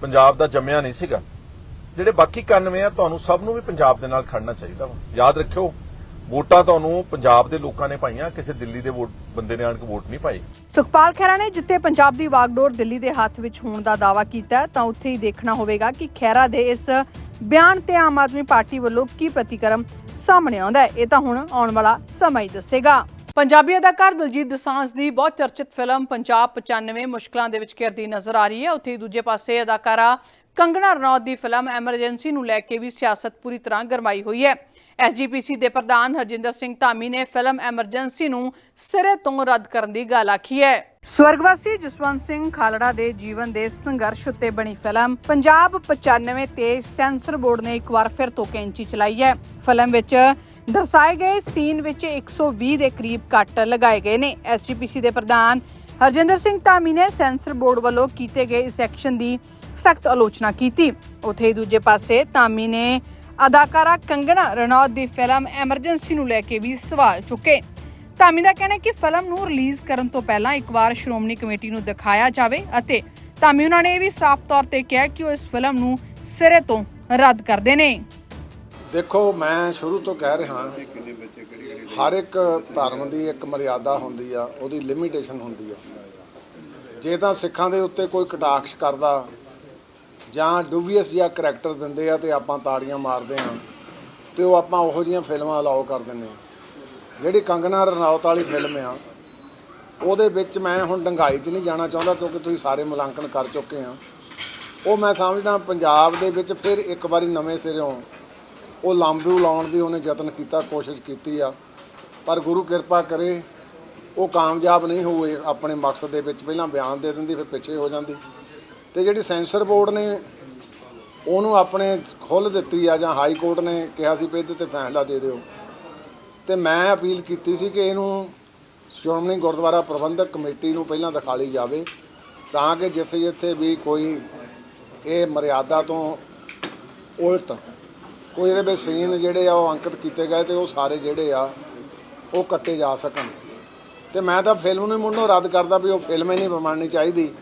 S5: ਪੰਜਾਬ ਦਾ ਜੰਮਿਆ ਨਹੀਂ ਸੀਗਾ। ਜਿਹੜੇ ਬਾਕੀ 91 ਆ, ਤੁਹਾਨੂੰ ਸਭ ਨੂੰ ਵੀ ਪੰਜਾਬ ਦੇ ਨਾਲ ਖੜਨਾ ਚਾਹੀਦਾ ਵਾ। ਯਾਦ ਰੱਖਿਓ, ਵੋਟਾਂ ਤੁਹਾਨੂੰ ਪੰਜਾਬ ਦੇ ਲੋਕਾਂ ਨੇ ਪਾਈਆਂ, ਕਿਸੇ ਦਿੱਲੀ ਦੇ ਵੋਟ, ਬੰਦੇ ਨੇ ਆਣ ਕੇ ਵੋਟ ਨਹੀਂ ਪਾਈ।
S1: ਸੁਖਪਾਲ ਖਹਿਰਾ ਨੇ ਜਿੱਥੇ ਪੰਜਾਬ ਦੀ ਵਾਗਡੋਰ ਦਿੱਲੀ ਦੇ ਹੱਥ ਵਿੱਚ ਹੋਣ ਦਾ ਦਾਅਵਾ ਕੀਤਾ ਤਾਂ ਉੱਥੇ ਹੀ ਦੇਖਣਾ ਹੋਵੇਗਾ ਕਿ ਖਹਿਰਾ ਦੇ ਇਸ ਬਿਆਨ ਤੇ ਆਮ ਆਦਮੀ ਪਾਰਟੀ ਵੱਲੋਂ ਕੀ ਪ੍ਰਤੀਕਰਮ ਸਾਹਮਣੇ ਆਉਂਦਾ ਹੈ। ਇਹ ਤਾਂ ਹੁਣ ਆਉਣ ਵਾਲਾ ਸਮਾਂ ਹੀ ਦੱਸੇਗਾ। ਪੰਜਾਬੀ ਅਦਾਕਾਰ ਦਲਜੀਤ ਦੋਸਾਂਝ ਦੀ ਬਹੁਤ ਚਰਚਿਤ ਫਿਲਮ ਪੰਜਾਬ 95 ਮੁਸ਼ਕਲਾਂ ਦੇ ਵਿੱਚ ਘਿਰਦੀ ਨਜ਼ਰ ਆ ਰਹੀ ਹੈ। ਉੱਥੇ ਹੀ ਦੂਜੇ ਪਾਸੇ ਅਦਾਕਾਰਾ ਕੰਗਣਾ ਰਣੌਤ ਦੀ ਫਿਲਮ ਐਮਰਜੈਂਸੀ ਨੂੰ ਲੈ ਕੇ ਵੀ ਸਿਆਸਤ ਪੂਰੀ ਤਰ੍ਹਾਂ ਗਰਮਾਈ ਹੋਈ ਹੈ। ਐਸਜੀਪੀਸੀ ਦੇ ਪ੍ਰਧਾਨ ਹਰਜਿੰਦਰ ਸਿੰਘ ਧਾਮੀ ਨੇ ਫਿਲਮ ਐਮਰਜੈਂਸੀ ਨੂੰ ਸਿਰੇ ਤੋਂ ਰੱਦ ਕਰਨ ਦੀ ਗੱਲ ਆਖੀ ਹੈ। ਸਵਰਗਵਾਸੀ ਜਸਵੰਤ ਸਿੰਘ ਖਾਲੜਾ ਦੇ ਜੀਵਨ ਦੇ ਸੰਘਰਸ਼ ਉੱਤੇ ਬਣੀ ਫਿਲਮ ਪੰਜਾਬ 95 ਤੇ ਸੈਂਸਰ ਬੋਰਡ ਨੇ ਇੱਕ ਵਾਰ ਫਿਰ ਤੋਂ ਕੈਂਚੀ ਚਲਾਈ ਹੈ। ਫਿਲਮ ਵਿੱਚ ਦਰਸਾਏ ਗਏ ਸੀਨ ਵਿੱਚ 120 ਦੇ ਕਰੀਬ ਕੱਟ ਲਗਾਏ ਗਏ ਨੇ। ਐਸਜੀਪੀਸੀ ਦੇ ਪ੍ਰਧਾਨ ਹਰਜਿੰਦਰ ਸਿੰਘ ਧਾਮੀ ਨੇ ਸੈਂਸਰ ਬੋਰਡ ਵੱਲੋਂ ਕੀਤੇ ਗਏ ਇਸ ਐਕਸ਼ਨ ਦੀ ਸਖਤ ਆਲੋਚਨਾ ਕੀਤੀ। ਉਥੇ ਦੂਜੇ ਪਾਸੇ ਧਾਮੀ ਨੇ ਅਦਾਕਾਰਾ ਕੰਗਨਾ ਰਣੌਤ ਦੀ ਫਿਲਮ ਐਮਰਜੈਂਸੀ ਨੂੰ ਲੈ ਕੇ ਵੀ ਸਵਾਲ ਚੁੱਕੇ। ਧਾਮੀ ਦਾ ਕਹਿਣਾ ਹੈ ਕਿ ਫਿਲਮ ਨੂੰ ਰਿਲੀਜ਼ ਕਰਨ ਤੋਂ ਪਹਿਲਾਂ ਇੱਕ ਵਾਰ ਸ਼੍ਰੋਮਣੀ ਕਮੇਟੀ ਨੂੰ ਦਿਖਾਇਆ ਜਾਵੇ ਅਤੇ ਧਾਮੀ ਉਹਨਾਂ ਨੇ ਇਹ ਵੀ ਸਾਫ਼ ਤੌਰ ਤੇ ਕਿਹਾ ਕਿ ਉਹ ਇਸ ਫਿਲਮ ਨੂੰ ਸਿਰੇ ਤੋਂ ਰੱਦ ਕਰਦੇ ਨੇ।
S6: ਦੇਖੋ, ਮੈਂ ਸ਼ੁਰੂ ਤੋਂ ਕਹਿ ਰਿਹਾ ਹਰ ਇੱਕ ਧਰਮ ਦੀ ਇੱਕ ਮਰਿਆਦਾ ਹੁੰਦੀ ਆ, ਉਹਦੀ ਲਿਮਿਟੇਸ਼ਨ ਹੁੰਦੀ ਆ। ਜੇ ਤਾਂ ਸਿੱਖਾਂ ਦੇ ਉੱਤੇ ਕੋਈ ਕਟਾਕਸ਼ ਕਰਦਾ ਜਾਂ ਡੂਬੀਅਸ ਜਿਹਾ ਕਰੈਕਟਰ ਦਿੰਦੇ ਆ ਤੇ ਆਪਾਂ ਤਾੜੀਆਂ ਮਾਰਦੇ ਆ ਤੇ ਉਹ ਆਪਾਂ ਉਹੋ ਜਿਹੀਆਂ ਫਿਲਮਾਂ ਅਲਾਉ ਕਰ ਦਿੰਦੇ ਆ ਜਿਹੜੀ ਕੰਗਨਾ ਰਣੌਤ ਵਾਲੀ ਫਿਲਮ ਆ, ਉਹਦੇ ਵਿੱਚ ਮੈਂ ਹੁਣ ਡੰਗਾਈ 'ਚ ਨਹੀਂ ਜਾਣਾ ਚਾਹੁੰਦਾ ਕਿਉਂਕਿ ਤੁਸੀਂ ਸਾਰੇ ਮੁਲਾਂਕਣ ਕਰ ਚੁੱਕੇ ਆ। ਉਹ ਮੈਂ ਸਮਝਦਾ ਪੰਜਾਬ ਦੇ ਵਿੱਚ ਫਿਰ ਇੱਕ ਵਾਰੀ ਨਵੇਂ ਸਿਰਿਓਂ ਉਹ ਲਾਂਬੂ ਲਾਉਣ ਦੀ ਉਹਨੇ ਯਤਨ ਕੀਤਾ, ਕੋਸ਼ਿਸ਼ ਕੀਤੀ ਆ। ਪਰ ਗੁਰੂ ਕਿਰਪਾ ਕਰੇ, ਉਹ ਕਾਮਯਾਬ ਨਹੀਂ ਹੋਏ, ਆਪਣੇ ਮਕਸਦ ਦੇ ਵਿੱਚ ਪਹਿਲਾਂ ਬਿਆਨ ਦੇ ਦਿੰਦੀ, ਫਿਰ ਪਿੱਛੇ ਹੋ ਜਾਂਦੀ। ਤੇ ਜਿਹੜੀ ਸੈਂਸਰ ਬੋਰਡ ਨੇ ਉਹਨੂੰ ਆਪਣੇ ਖੁੱਲ੍ਹ ਦਿੱਤੀ ਆ ਜਾਂ ਹਾਈ ਕੋਰਟ ਨੇ ਕਿਹਾ ਸੀ ਵੀ ਇਹਦੇ ਤੇ ਫੈਸਲਾ ਦੇ ਦਿਓ। ਤੇ ਮੈਂ ਅਪੀਲ ਕੀਤੀ ਸੀ ਕਿ ਇਹਨੂੰ ਸ਼੍ਰੋਮਣੀ ਗੁਰਦੁਆਰਾ ਪ੍ਰਬੰਧਕ ਕਮੇਟੀ ਨੂੰ ਪਹਿਲਾਂ ਦਿਖਾ ਲਈ ਜਾਵੇ ਤਾਂ ਕਿ ਜਿੱਥੇ ਜਿੱਥੇ ਵੀ ਕੋਈ ਇਹ ਮਰਿਆਦਾ ਤੋਂ ਉਲਟ ਕੋਈ ਇਹਦੇ ਵਿੱਚ ਸੀਨ ਜਿਹੜੇ ਆ ਉਹ ਅੰਕਿਤ ਕੀਤੇ ਗਏ ਤੇ ਉਹ ਸਾਰੇ ਜਿਹੜੇ ਆ ਉਹ ਕੱਟੇ ਜਾ ਸਕਣ। ਤੇ ਮੈਂ ਤਾਂ ਫਿਲਮ ਨੂੰ ਮੁੰਨੋਂ ਰੱਦ ਕਰਦਾ ਵੀ ਉਹ ਫਿਲਮ ਹੀ ਨਹੀਂ ਬਣਨੀ ਚਾਹੀਦੀ।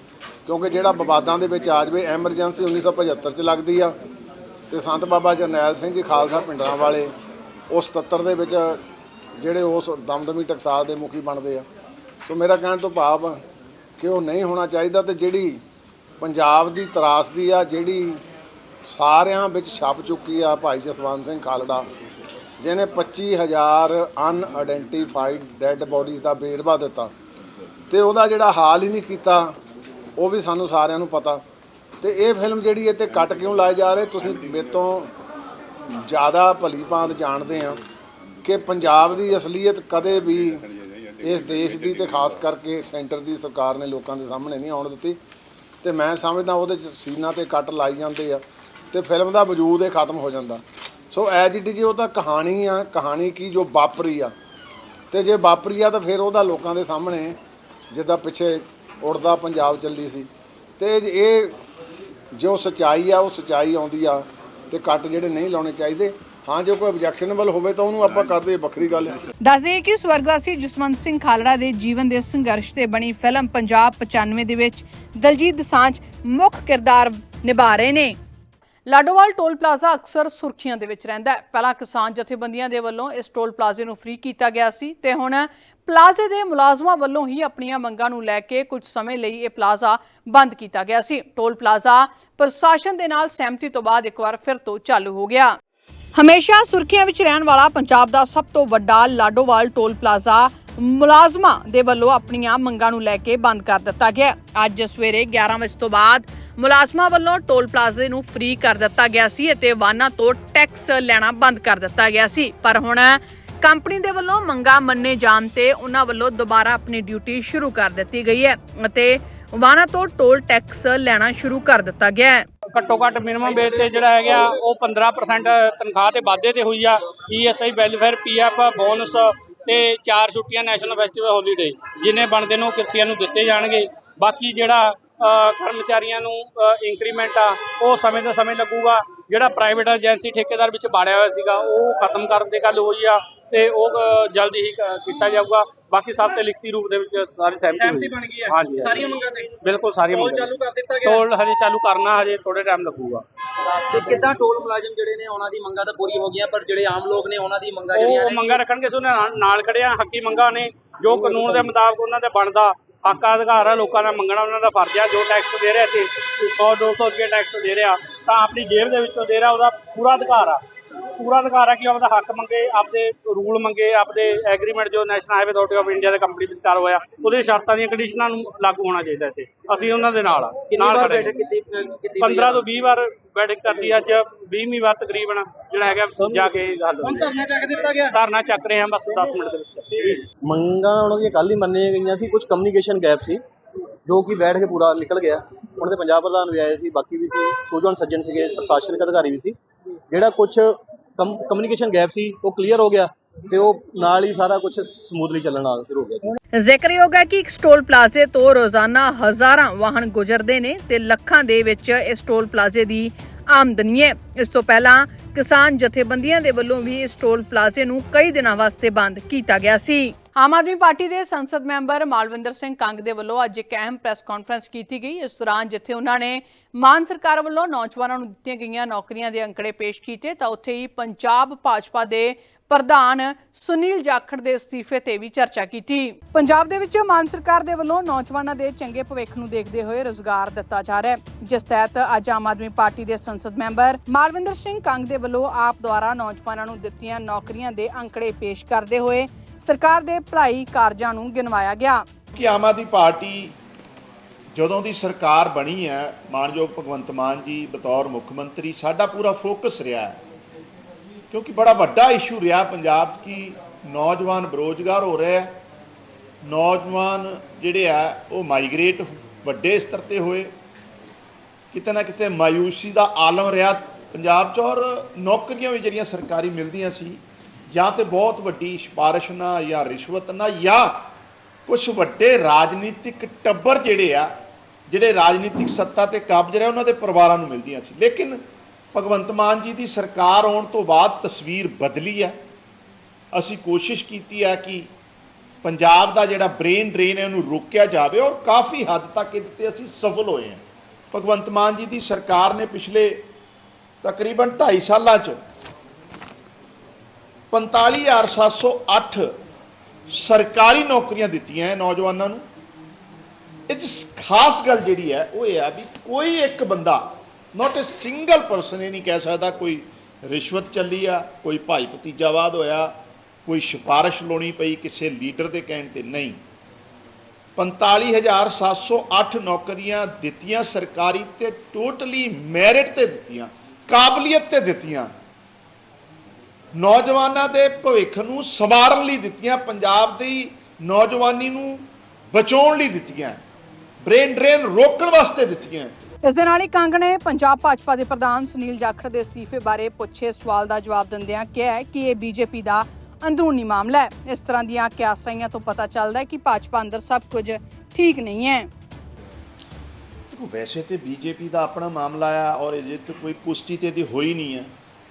S6: ਕਿਉਂਕਿ ਜਿਹੜਾ ਵਿਵਾਦਾਂ ਦੇ ਵਿੱਚ ਆ ਜਾਵੇ ਐਮਰਜੈਂਸੀ 1975 ਚ ਲੱਗਦੀ ਆ। ਤੇ ਸੰਤ ਬਾਬਾ ਜਰਨੈਲ ਸਿੰਘ ਜੀ ਖਾਲਸਾ ਪਿੰਡਰਾਂ ਵਾਲੇ ਉਸ 77 ਦੇ ਵਿੱਚ ਜਿਹੜੇ ਉਸ ਦਮਦਮੀ ਟਕਸਾਲ ਦੇ ਮੁਖੀ ਬਣਦੇ ਆ। ਸੋ ਮੇਰਾ ਕਹਿਣ ਤੋਂ ਭਾਵ ਕਿ ਉਹ ਨਹੀਂ ਹੋਣਾ ਚਾਹੀਦਾ ਤੇ ਜਿਹੜੀ ਪੰਜਾਬ ਦੀ ਤਰਾਸਦੀ ਆ, ਜਿਹੜੀ ਸਾਰਿਆਂ ਵਿੱਚ ਛਪ ਚੁੱਕੀ ਆ ਭਾਈ ਜਸਵੰਤ ਸਿੰਘ ਖਾਲੜਾ, ਜਿਹਨੇ 25000 ਅਨਆਇਡੈਂਟੀਫਾਈਡ ਡੈੱਡ ਬੋਡੀਜ਼ ਦਾ ਬੇਰਵਾ ਦਿੱਤਾ। ਤੇ ਉਹਦਾ ਜਿਹੜਾ ਹਾਲ ਹੀ ਨਹੀਂ ਕੀਤਾ ਉਹ ਵੀ ਸਾਨੂੰ ਸਾਰਿਆਂ ਨੂੰ ਪਤਾ। ਤੇ ਇਹ ਫਿਲਮ ਜਿਹੜੀ ਇਹ ਤੇ ਕੱਟ ਕਿਉਂ ਲਾਏ ਜਾ ਰਹੇ, ਤੁਸੀਂ ਮੇਰੇ ਤੋਂ ਜ਼ਿਆਦਾ ਭਲੀ ਭਾਂਤ ਜਾਣਦੇ ਆ ਕਿ ਪੰਜਾਬ ਦੀ ਅਸਲੀਅਤ ਕਦੇ ਵੀ ਇਸ ਦੇਸ਼ ਦੀ ਤੇ ਖਾਸ ਕਰਕੇ ਸੈਂਟਰ ਦੀ ਸਰਕਾਰ ਨੇ ਲੋਕਾਂ ਦੇ ਸਾਹਮਣੇ ਨਹੀਂ ਆਉਣ ਦਿੱਤੀ। ਤੇ ਮੈਂ ਸਮਝਦਾ ਉਹਦੇ ਚ ਸੀਨਾ ਤੇ ਕੱਟ ਲਾਈ ਜਾਂਦੇ ਆ ਤੇ ਫਿਲਮ ਦਾ ਵਜੂਦ ਇਹ ਖਤਮ ਹੋ ਜਾਂਦਾ। ਸੋ ਐਜ ਇਟ ਜੀ ਉਹ ਤਾਂ ਕਹਾਣੀ ਆ, ਕਹਾਣੀ ਕੀ ਜੋ ਵਾਪਰੀ ਆ। ਤੇ ਜੇ ਵਾਪਰੀ ਆ ਤਾਂ ਫਿਰ ਉਹਦਾ ਲੋਕਾਂ ਦੇ ਸਾਹਮਣੇ ਜਿੱਦਾਂ ਪਿੱਛੇ ਉੜਦਾ ਪੰਜਾਬ ਚੱਲੀ ਸੀ। ਤੇ ਇਹ ਜੋ ਸਚਾਈ ਆ, ਉਹ ਸਚਾਈ ਆਉਂਦੀ ਆ ਤੇ ਕੱਟ ਜਿਹੜੇ ਨਹੀਂ ਲਾਉਣੇ ਚਾਹੀਦੇ। ਹਾਂ, ਜੇ ਕੋਈ ਆਬਜੈਕਸ਼ਨਬਲ ਹੋਵੇ ਤਾਂ ਉਹਨੂੰ ਆਪਾਂ ਕਰਦੇ ਵੱਖਰੀ ਗੱਲ। ਹੈ
S1: ਦੱਸ ਦਈਏ ਕਿ ਸਵਰਗਵਾਸੀ ਜਸਵੰਤ ਸਿੰਘ ਖਾਲੜਾ ਦੇ ਜੀਵਨ ਦੇ ਸੰਘਰਸ਼ ਤੇ ਬਣੀ ਫਿਲਮ ਪੰਜਾਬ 95 ਦੇ ਵਿੱਚ ਦਲਜੀਤ ਦੋਸਾਂਝ ਮੁੱਖ ਕਿਰਦਾਰ ਨਿਭਾ ਰਹੇ ਨੇ। ਲਾਡੋਵਾਲ ਟੋਲ ਪਲਾਜ਼ਾ ਅਕਸਰ ਸੁਰਖੀਆਂ ਦੇ ਵਿੱਚ ਰਹਿੰਦਾ ਹੈ। ਪਹਿਲਾਂ ਕਿਸਾਨ ਜਥੇਬੰਦੀਆਂ ਦੇ ਵੱਲੋਂ ਇਸ ਟੋਲ ਪਲਾਜ਼ੇ ਨੂੰ ਫ੍ਰੀ ਕੀਤਾ ਗਿਆ ਸੀ ਤੇ ਹੁਣ ਪਲਾਜ਼ੇ ਦੇ ਮੁਲਾਜ਼ਮਾਂ ਵੱਲੋਂ ਹੀ ਆਪਣੀਆਂ ਮੰਗਾਂ ਨੂੰ ਲੈ ਕੇ ਕੁਝ ਸਮੇਂ ਲਈ ਇਹ ਪਲਾਜ਼ਾ ਬੰਦ ਕੀਤਾ ਗਿਆ ਸੀ। ਟੋਲ ਪਲਾਜ਼ਾ ਪ੍ਰਸ਼ਾਸਨ ਦੇ ਨਾਲ ਸਹਿਮਤੀ ਤੋਂ ਬਾਅਦ ਇੱਕ ਵਾਰ ਫਿਰ ਤੋਂ ਚਾਲੂ ਹੋ ਗਿਆ। ਹਮੇਸ਼ਾ ਸੁਰਖੀਆਂ ਵਿੱਚ ਰਹਿਣ ਵਾਲਾ ਪੰਜਾਬ ਦਾ ਸਭ ਤੋਂ ਵੱਡਾ ਲਾਡੋਵਾਲ ਟੋਲ ਪਲਾਜ਼ਾ ਮੁਲਾਜ਼ਮਾਂ ਦੇ ਵੱਲੋਂ ਆਪਣੀਆਂ ਮੰਗਾਂ ਨੂੰ ਲੈ ਕੇ ਬੰਦ ਕਰ ਦਿੱਤਾ ਗਿਆ। ਅੱਜ ਸਵੇਰੇ 11 ਵਜੇ ਤੋਂ ਬਾਅਦ ਮੁਲਾਜ਼ਮਾਂ ਵੱਲੋਂ ਟੋਲ ਪਲਾਜ਼ੇ ਨੂੰ ਫ੍ਰੀ ਕਰ ਦਿੱਤਾ ਗਿਆ ਸੀ ਅਤੇ ਵਾਹਨਾਂ ਤੋਂ ਟੈਕਸ ਲੈਣਾ ਬੰਦ ਕਰ ਦਿੱਤਾ ਗਿਆ ਸੀ। ਪਰ ਹੁਣ ਕੰਪਨੀ ਦੇ ਵੱਲੋਂ ਮੰਗਾਂ ਮੰਨੇ ਜਾਣ ਤੇ ਉਹਨਾਂ ਵੱਲੋਂ ਦੁਬਾਰਾ ਆਪਣੀ ਡਿਊਟੀ ਸ਼ੁਰੂ ਕਰ ਦਿੱਤੀ ਗਈ ਹੈ ਅਤੇ ਵਾਹਨਾਂ ਤੋਂ ਟੋਲ ਟੈਕਸ ਲੈਣਾ ਸ਼ੁਰੂ ਕਰ ਦਿੱਤਾ ਗਿਆ ਹੈ।
S7: ਘੱਟੋ ਘੱਟ ਮਿਨੀਮਮ ਵੇਜ ਤੇ ਜਿਹੜਾ ਹੈਗਾ, ਉਹ 15% ਤਨਖਾਹ ਤੇ ਵਾਧੇ ਤੇ ਹੋਈ ਆ। ਈਐਸਆਈ ਵੈਲਫੇਅਰ ਪੀਐਫ ਬੋਨਸ ਤੇ ਚਾਰ ਛੁੱਟੀਆਂ ਨੈਸ਼ਨਲ ਫੈਸਟੀਵਲ ਹੌਲੀਡੇ ਜਿਨੇ ਬਣਦੇ ਨੂੰ ਕਿਰਤੀਆਂ ਨੂੰ ਦਿੱਤੇ ਜਾਣਗੇ। ਬਾਕੀ ਜਿਹੜਾ ਕਰਮਚਾਰੀਆਂ ਨੂੰ ਇੰਕਰੀਮੈਂਟ ਆ ਉਹ ਸਮੇਂ ਤੋਂ ਸਮੇਂ ਲੱਗੂਗਾ। ਜਿਹੜਾ ਪ੍ਰਾਈਵੇਟ ਏਜੰਸੀ ਠੇਕੇਦਾਰ ਵਿੱਚ ਬਾੜਿਆ ਹੋਇਆ ਸੀਗਾ ਉਹ ਖਤਮ ਕਰਨ ਦੀ ਗੱਲ ਹੋਈ ਆ ਤੇ ਉਹ ਜਲਦੀ ਹੀ ਕੀਤਾ ਜਾਊਗਾ। ਬਾਕੀ ਸਭ ਤੇ ਲਿਖਤੀ ਰੂਪ ਦੇ ਵਿੱਚ ਸਾਰੀ ਸਹਿਮਤੀ
S8: ਬਣ ਗਈ ਹੈ।
S7: ਹਾਂਜੀ।
S8: ਸਾਰੀਆਂ ਮੰਗਾਂ ਤੇ?
S7: ਬਿਲਕੁਲ ਸਾਰੀਆਂ
S8: ਉਹ
S7: ਮੰਗਾਂ।
S8: ਚਾਲੂ ਕਰ ਦਿੱਤਾ ਗਿਆ।
S7: ਟੋਲ ਹਜੇ ਚਾਲੂ ਕਰਨਾ ਹਜੇ ਥੋੜੇ ਟਾਈਮ ਲੱਗੂਗਾ।
S8: ਤੇ ਕਿੱਦਾਂ ਟੋਲ ਮੁਲਾਜ਼ਮ ਜਿਹੜੇ ਨੇ ਉਹਨਾਂ ਦੀ ਮੰਗਾਂ ਤਾਂ ਪੂਰੀ ਹੋ ਗਈਆਂ ਪਰ ਜਿਹੜੇ ਆਮ ਲੋਕ ਨੇ ਉਹਨਾਂ ਦੀ ਮੰਗਾਂ ਜਿਹੜੀਆਂ
S7: ਉਹ
S8: ਨੇ
S7: ਮੰਗਾ ਰੱਖਣਗੇ ਸੋ ਨਾਲ ਨਾਲ ਖੜੇ ਆ ਹੱਕੀ ਮੰਗਾ ਨੇ। ਜੋ ਕਾਨੂੰਨ ਦੇ ਮੁਤਾਬਕ ਉਹਨਾਂ ਦੇ ਬਣਦਾ ਪਾਕਾ ਅਧਿਕਾਰ ਆ, ਲੋਕਾਂ ਦਾ ਮੰਗਣਾ, ਉਹਨਾਂ ਦਾ ਫਰਜ਼ ਆ, ਜੋ ਟੈਕਸ ਦੇ ਰਿਹਾ ਸੀ 100 200 ਰੁਪਏ ਟੈਕਸ ਦੇ ਰਿਹਾ, ਤਾਂ ਆਪਣੀ ਜੇਬ ਦੇ ਵਿੱਚੋਂ ਦੇ ਰਿਹਾ, ਉਹਦਾ ਪੂਰਾ ਅਧਿਕਾਰ ਆ। ਪੂਰਾ ਅਧਿਕਾਰ ਆ ਕਿ ਆਪਦਾ ਹੱਕ ਮੰਗੇ ਆਪਦੇ ਰੂਲ ਮੰਗੇ ਆਪਦੇ ਐਗਰੀਮੈਂਟ ਜੋ National Highway Authority of India ਦੇ ਕੰਪਨੀ ਵਿੱਚ ਕਰ ਹੋਇਆ ਉਹਦੇ ਸ਼ਰਤਾਂ ਦੀਆਂ ਕੰਡੀਸ਼ਨਾਂ ਨੂੰ ਲਾਗੂ ਹੋਣਾ ਚਾਹੀਦਾ ਇੱਥੇ। ਅਸੀਂ ਉਹਨਾਂ ਦੇ ਨਾਲ ਆ ਨਾਲ ਖੜੇ
S8: ਬੈਠਕ ਕੀਤੀ ਅਹ ਕੀਤੀ
S7: 15 ਤੋਂ 20 ਵਾਰ ਬੈਠਕ ਕਰਦੀ ਅੱਜ 20ਵੀਂ ਵਾਰ ਤਕਰੀਬਨ ਜਿਹੜਾ ਹੈਗਾ ਜਾ ਕੇ ਹੱਲ ਹੋ
S8: ਧਰਨਾ ਚੱਕ ਦਿੱਤਾ ਗਿਆ।
S7: ਧਰਨਾ ਚੱਕ ਰਹੇ ਹਾਂ ਬਸ 10 ਮਿੰਟ ਦੇ ਵਿੱਚ।
S9: ਮੰਗਾਂ ਉਹਨਾਂ ਦੀਆਂ ਕੱਲ ਹੀ ਮੰਨੀਆਂ ਗਈਆਂ ਸੀ ਕੁਝ ਕਮਿਊਨੀਕੇਸ਼ਨ ਗੈਪ ਸੀ ਜੋ ਕਿ ਬੈਠ ਕੇ ਪੂਰਾ ਨਿਕਲ ਗਿਆ। ਹੁਣ ਤੇ ਪੰਜਾਬ ਪ੍ਰਧਾਨ ਵੀ ਆਏ ਸੀ ਬਾਕੀ ਵੀ ਸੀ ਸੂਝਵਾਨ ਸੱਜਣ ਸੀਗੇ ਪ੍ਰਸ਼ਾਸਨਿਕ ਅਧਿਕਾਰੀ ਵੀ ਸੀ। ਜਿਹੜਾ ਕੁਝ ਕਮਿਊਨੀਕੇਸ਼ਨ ਗੈਪ ਸੀ, ਉਹ ਕਲੀਅਰ ਹੋ ਗਿਆ ਤੇ ਉਹ ਨਾਲ ਹੀ ਸਾਰਾ ਕੁਝ ਸਮੂਥਲੀ ਚੱਲਣਾ ਸ਼ੁਰੂ ਹੋ ਗਿਆ
S1: ਜ਼ਿਕਰਯੋਗ ਹੈ ਕਿ ਇੱਕ ਸਟੋਲ ਪਲਾਜ਼ੇ ਤੋਂ ਰੋਜ਼ਾਨਾ ਹਜ਼ਾਰਾਂ ਵਾਹਨ ਗੁਜ਼ਰਦੇ ਨੇ ਤੇ ਲੱਖਾਂ ਦੇ ਵਿੱਚ ਇਸ ਟੋਲ ਪਲਾਜ਼ੇ ਦੀ ਆਮਦਨੀ ਹੈ। ਇਸ ਤੋਂ ਪਹਿਲਾਂ ਕਿਸਾਨ ਜਥੇਬੰਦੀਆਂ ਦੇ ਵੱਲੋਂ ਵੀ ਇਸ ਟੋਲ ਪਲਾਜ਼ੇ ਨੂੰ ਕਈ ਦਿਨਾਂ ਵਾਸਤੇ ਬੰਦ ਕੀਤਾ ਗਿਆ ਸੀ। ਆਮ ਆਦਮੀ ਪਾਰਟੀ ਦੇ ਸੰਸਦ ਮੈਂਬਰ ਮਾਲਵਿੰਦਰ ਸਿੰਘ ਕੰਗ ਦੇ ਵੱਲੋਂ ਅੱਜ ਇੱਕ ਅਹਿਮ ਪ੍ਰੈਸ ਕਾਨਫਰੰਸ ਕੀਤੀ ਗਈ। ਇਸ ਦੌਰਾਨ ਜਿੱਥੇ ਉਹਨਾਂ ਨੇ ਮਾਨ ਸਰਕਾਰ ਵੱਲੋਂ ਨੌਜਵਾਨਾਂ ਨੂੰ ਦਿੱਤੀਆਂ ਗਈਆਂ ਨੌਕਰੀਆਂ ਦੇ ਅੰਕੜੇ ਪੇਸ਼ ਕੀਤੇ, ਤਾਂ ਉੱਥੇ ਹੀ ਪੰਜਾਬ ਭਾਜਪਾ ਦੇ ਪ੍ਰਧਾਨ ਸੁਨੀਲ ਜਾਖੜ ਦੇ ਅਸਤੀਫੇ ਤੇ ਵੀ ਚਰਚਾ ਕੀਤੀ। ਪੰਜਾਬ ਦੇ ਵਿੱਚ ਮਾਨ ਸਰਕਾਰ ਦੇ ਵੱਲੋਂ ਨੌਜਵਾਨਾਂ ਦੇ ਚੰਗੇ ਭਵਿੱਖ ਨੂੰ ਦੇਖਦੇ ਹੋਏ ਰੋਜ਼ਗਾਰ ਦਿੱਤਾ ਜਾ ਰਿਹਾ ਹੈ। ਜਿਸ ਤਹਿਤ ਅੱਜ ਆਮ ਆਦਮੀ ਪਾਰਟੀ ਦੇ ਸੰਸਦ ਮੈਂਬਰ ਮਾਲਵਿੰਦਰ ਸਿੰਘ ਕੰਗ ਦੇ ਵੱਲੋਂ ਆਪ ਦੁਆਰਾ ਨੌਜਵਾਨਾਂ ਨੂੰ ਦਿੱਤੀਆਂ ਨੌਕਰੀਆਂ ਦੇ ਅੰਕੜੇ ਪੇਸ਼ ਕਰਦੇ ਹੋਏ ਸਰਕਾਰ ਦੇ ਭਲਾਈ ਕਾਰਜਾਂ ਨੂੰ ਗਿਣਵਾਇਆ ਗਿਆ।
S10: ਕਿ ਆਮ ਆਦਮੀ ਪਾਰਟੀ ਜਦੋਂ ਦੀ ਸਰਕਾਰ ਬਣੀ ਹੈ ਮਾਨਯੋਗ ਭਗਵੰਤ ਮਾਨ ਜੀ ਬਤੌਰ ਮੁੱਖ ਮੰਤਰੀ, ਸਾਡਾ ਪੂਰਾ ਫੋਕਸ ਰਿਹਾ ਹੈ। ਕਿਉਂਕਿ ਬੜਾ ਵੱਡਾ ਇਸ਼ੂ ਰਿਹਾ ਪੰਜਾਬ 'ਚ ਕਿ ਨੌਜਵਾਨ ਬੇਰੋਜ਼ਗਾਰ ਹੋ ਰਿਹਾ ਹੈ। ਨੌਜਵਾਨ ਜਿਹੜੇ ਆ, ਉਹ ਮਾਈਗ੍ਰੇਟ ਵੱਡੇ ਸਤਰ ਤੇ ਹੋਏ। ਕਿਤੇ ਨਾ ਕਿਤੇ ਮਾਯੂਸੀ ਦਾ ਆਲਮ ਰਿਹਾ ਪੰਜਾਬ 'ਚ ਔਰ ਨੌਕਰੀਆਂ ਵੀ ਜਿਹੜੀਆਂ ਸਰਕਾਰੀ ਮਿਲਦੀਆਂ ਸੀ, ਜਾਂ ਤੇ ਬਹੁਤ ਵੱਡੀ ਸਿਫਾਰਿਸ਼ ਨਾਲ ਜਾਂ ਰਿਸ਼ਵਤ ਨਾਲ ਜਾਂ ਕੁਝ ਵੱਡੇ ਰਾਜਨੀਤਿਕ ਟੱਬਰ ਜਿਹੜੇ ਆ ਜਿਹੜੇ ਰਾਜਨੀਤਿਕ ਸੱਤਾ ਤੇ ਕਾਬਜ ਰਹੇ, ਉਹਨਾਂ ਦੇ ਪਰਿਵਾਰਾਂ ਨੂੰ ਮਿਲਦੀਆਂ ਸੀ। ਲੇਕਿਨ ਭਗਵੰਤ ਮਾਨ ਜੀ ਦੀ ਸਰਕਾਰ ਆਉਣ ਤੋਂ ਬਾਅਦ ਤਸਵੀਰ ਬਦਲੀ ਹੈ। ਅਸੀਂ ਕੋਸ਼ਿਸ਼ ਕੀਤੀ ਹੈ ਕਿ ਪੰਜਾਬ ਦਾ ਜਿਹੜਾ ਬ੍ਰੇਨ ਡਰੇਨ ਹੈ, ਉਹਨੂੰ ਰੋਕਿਆ ਜਾਵੇ ਔਰ ਕਾਫੀ ਹੱਦ ਤੱਕ ਇਹਦੇ ਤੇ ਅਸੀਂ ਸਫਲ ਹੋਏ ਹਾਂ। ਭਗਵੰਤ ਮਾਨ ਜੀ ਦੀ ਸਰਕਾਰ ਨੇ ਪਿਛਲੇ ਤਕਰੀਬਨ 2.5 ਸਾਲਾਂ 'ਚ 45708 ਸਰਕਾਰੀ ਨੌਕਰੀਆਂ ਦਿੱਤੀਆਂ ਹੈ ਨੌਜਵਾਨਾਂ ਨੂੰ। ਇਹ 'ਚ ਖਾਸ ਗੱਲ ਜਿਹੜੀ ਹੈ, ਉਹ ਇਹ ਆ ਵੀ ਕੋਈ ਇੱਕ ਬੰਦਾ ਨਾਟ ਅ ਸਿੰਗਲ ਪਰਸਨ ਇਹ ਨਹੀਂ ਕਹਿ ਸਕਦਾ ਕੋਈ ਰਿਸ਼ਵਤ ਚੱਲੀ ਆ, ਕੋਈ ਭਾਈ ਭਤੀਜਾਵਾਦ ਹੋਇਆ, ਕੋਈ ਸਿਫਾਰਿਸ਼ ਲਾਉਣੀ ਪਈ ਕਿਸੇ ਲੀਡਰ ਦੇ ਕਹਿਣ ਤੇ ਨਹੀਂ। 45708 ਨੌਕਰੀਆਂ ਦਿੱਤੀਆਂ ਸਰਕਾਰੀ ਤੇ ਟੋਟਲੀ ਮੈਰਿਟ ਤੇ ਦਿੱਤੀਆਂ, ਕਾਬਲੀਅਤ ਤੇ ਦਿੱਤੀਆਂ। ਨੌਜਵਾਨਾਂ ਦੇ ਭਵਿੱਖ ਨੂੰ ਸਵਾਰਨ ਲਈ ਦਿੱਤੀਆਂ, ਪੰਜਾਬ ਦੀ ਨੌਜਵਾਨੀ ਨੂੰ ਬਚਾਉਣ ਲਈ ਦਿੱਤੀਆਂ। ਬ੍ਰੇਨ ਡਰੇਨ ਰੋਕਣ ਵਾਸਤੇ ਦਿੱਤੀਆਂ
S1: ਇਸ ਦੇ ਨਾਲ ਹੀ ਕੰਗ ਨੇ ਪੰਜਾਬ ਭਾਜਪਾ ਦੇ ਪ੍ਰਧਾਨ ਸੁਨੀਲ ਜਾਖੜ ਦੇ ਅਸਤੀਫੇ ਬਾਰੇ ਪੁੱਛੇ ਸਵਾਲ ਦਾ ਜਵਾਬ ਦਿੰਦਿਆਂ ਕਿਹਾ ਹੈ ਕਿ ਇਹ ਬੀਜੇਪੀ ਦਾ ਅੰਦਰੂਨੀ ਮਾਮਲਾ ਹੈ। ਇਸ ਤਰ੍ਹਾਂ ਦੀਆਂ ਕਿਆਸਾਈਆਂ ਤੋਂ ਪਤਾ ਚੱਲਦਾ ਹੈ ਕਿ ਭਾਜਪਾ ਅੰਦਰ ਸਭ ਕੁਝ ਠੀਕ ਨਹੀਂ ਹੈ।
S10: ਦੇਖੋ ਵੈਸੇ ਤੇ ਬੀਜੇਪੀ ਦਾ ਆਪਣਾ ਮਾਮਲਾ ਆ ਔਰ ਇਹਦੇ ਤੇ ਕੋਈ ਪੁਸ਼ਟੀ ਤੇ ਦੀ ਹੋਈ ਨਹੀਂ ਹੈ।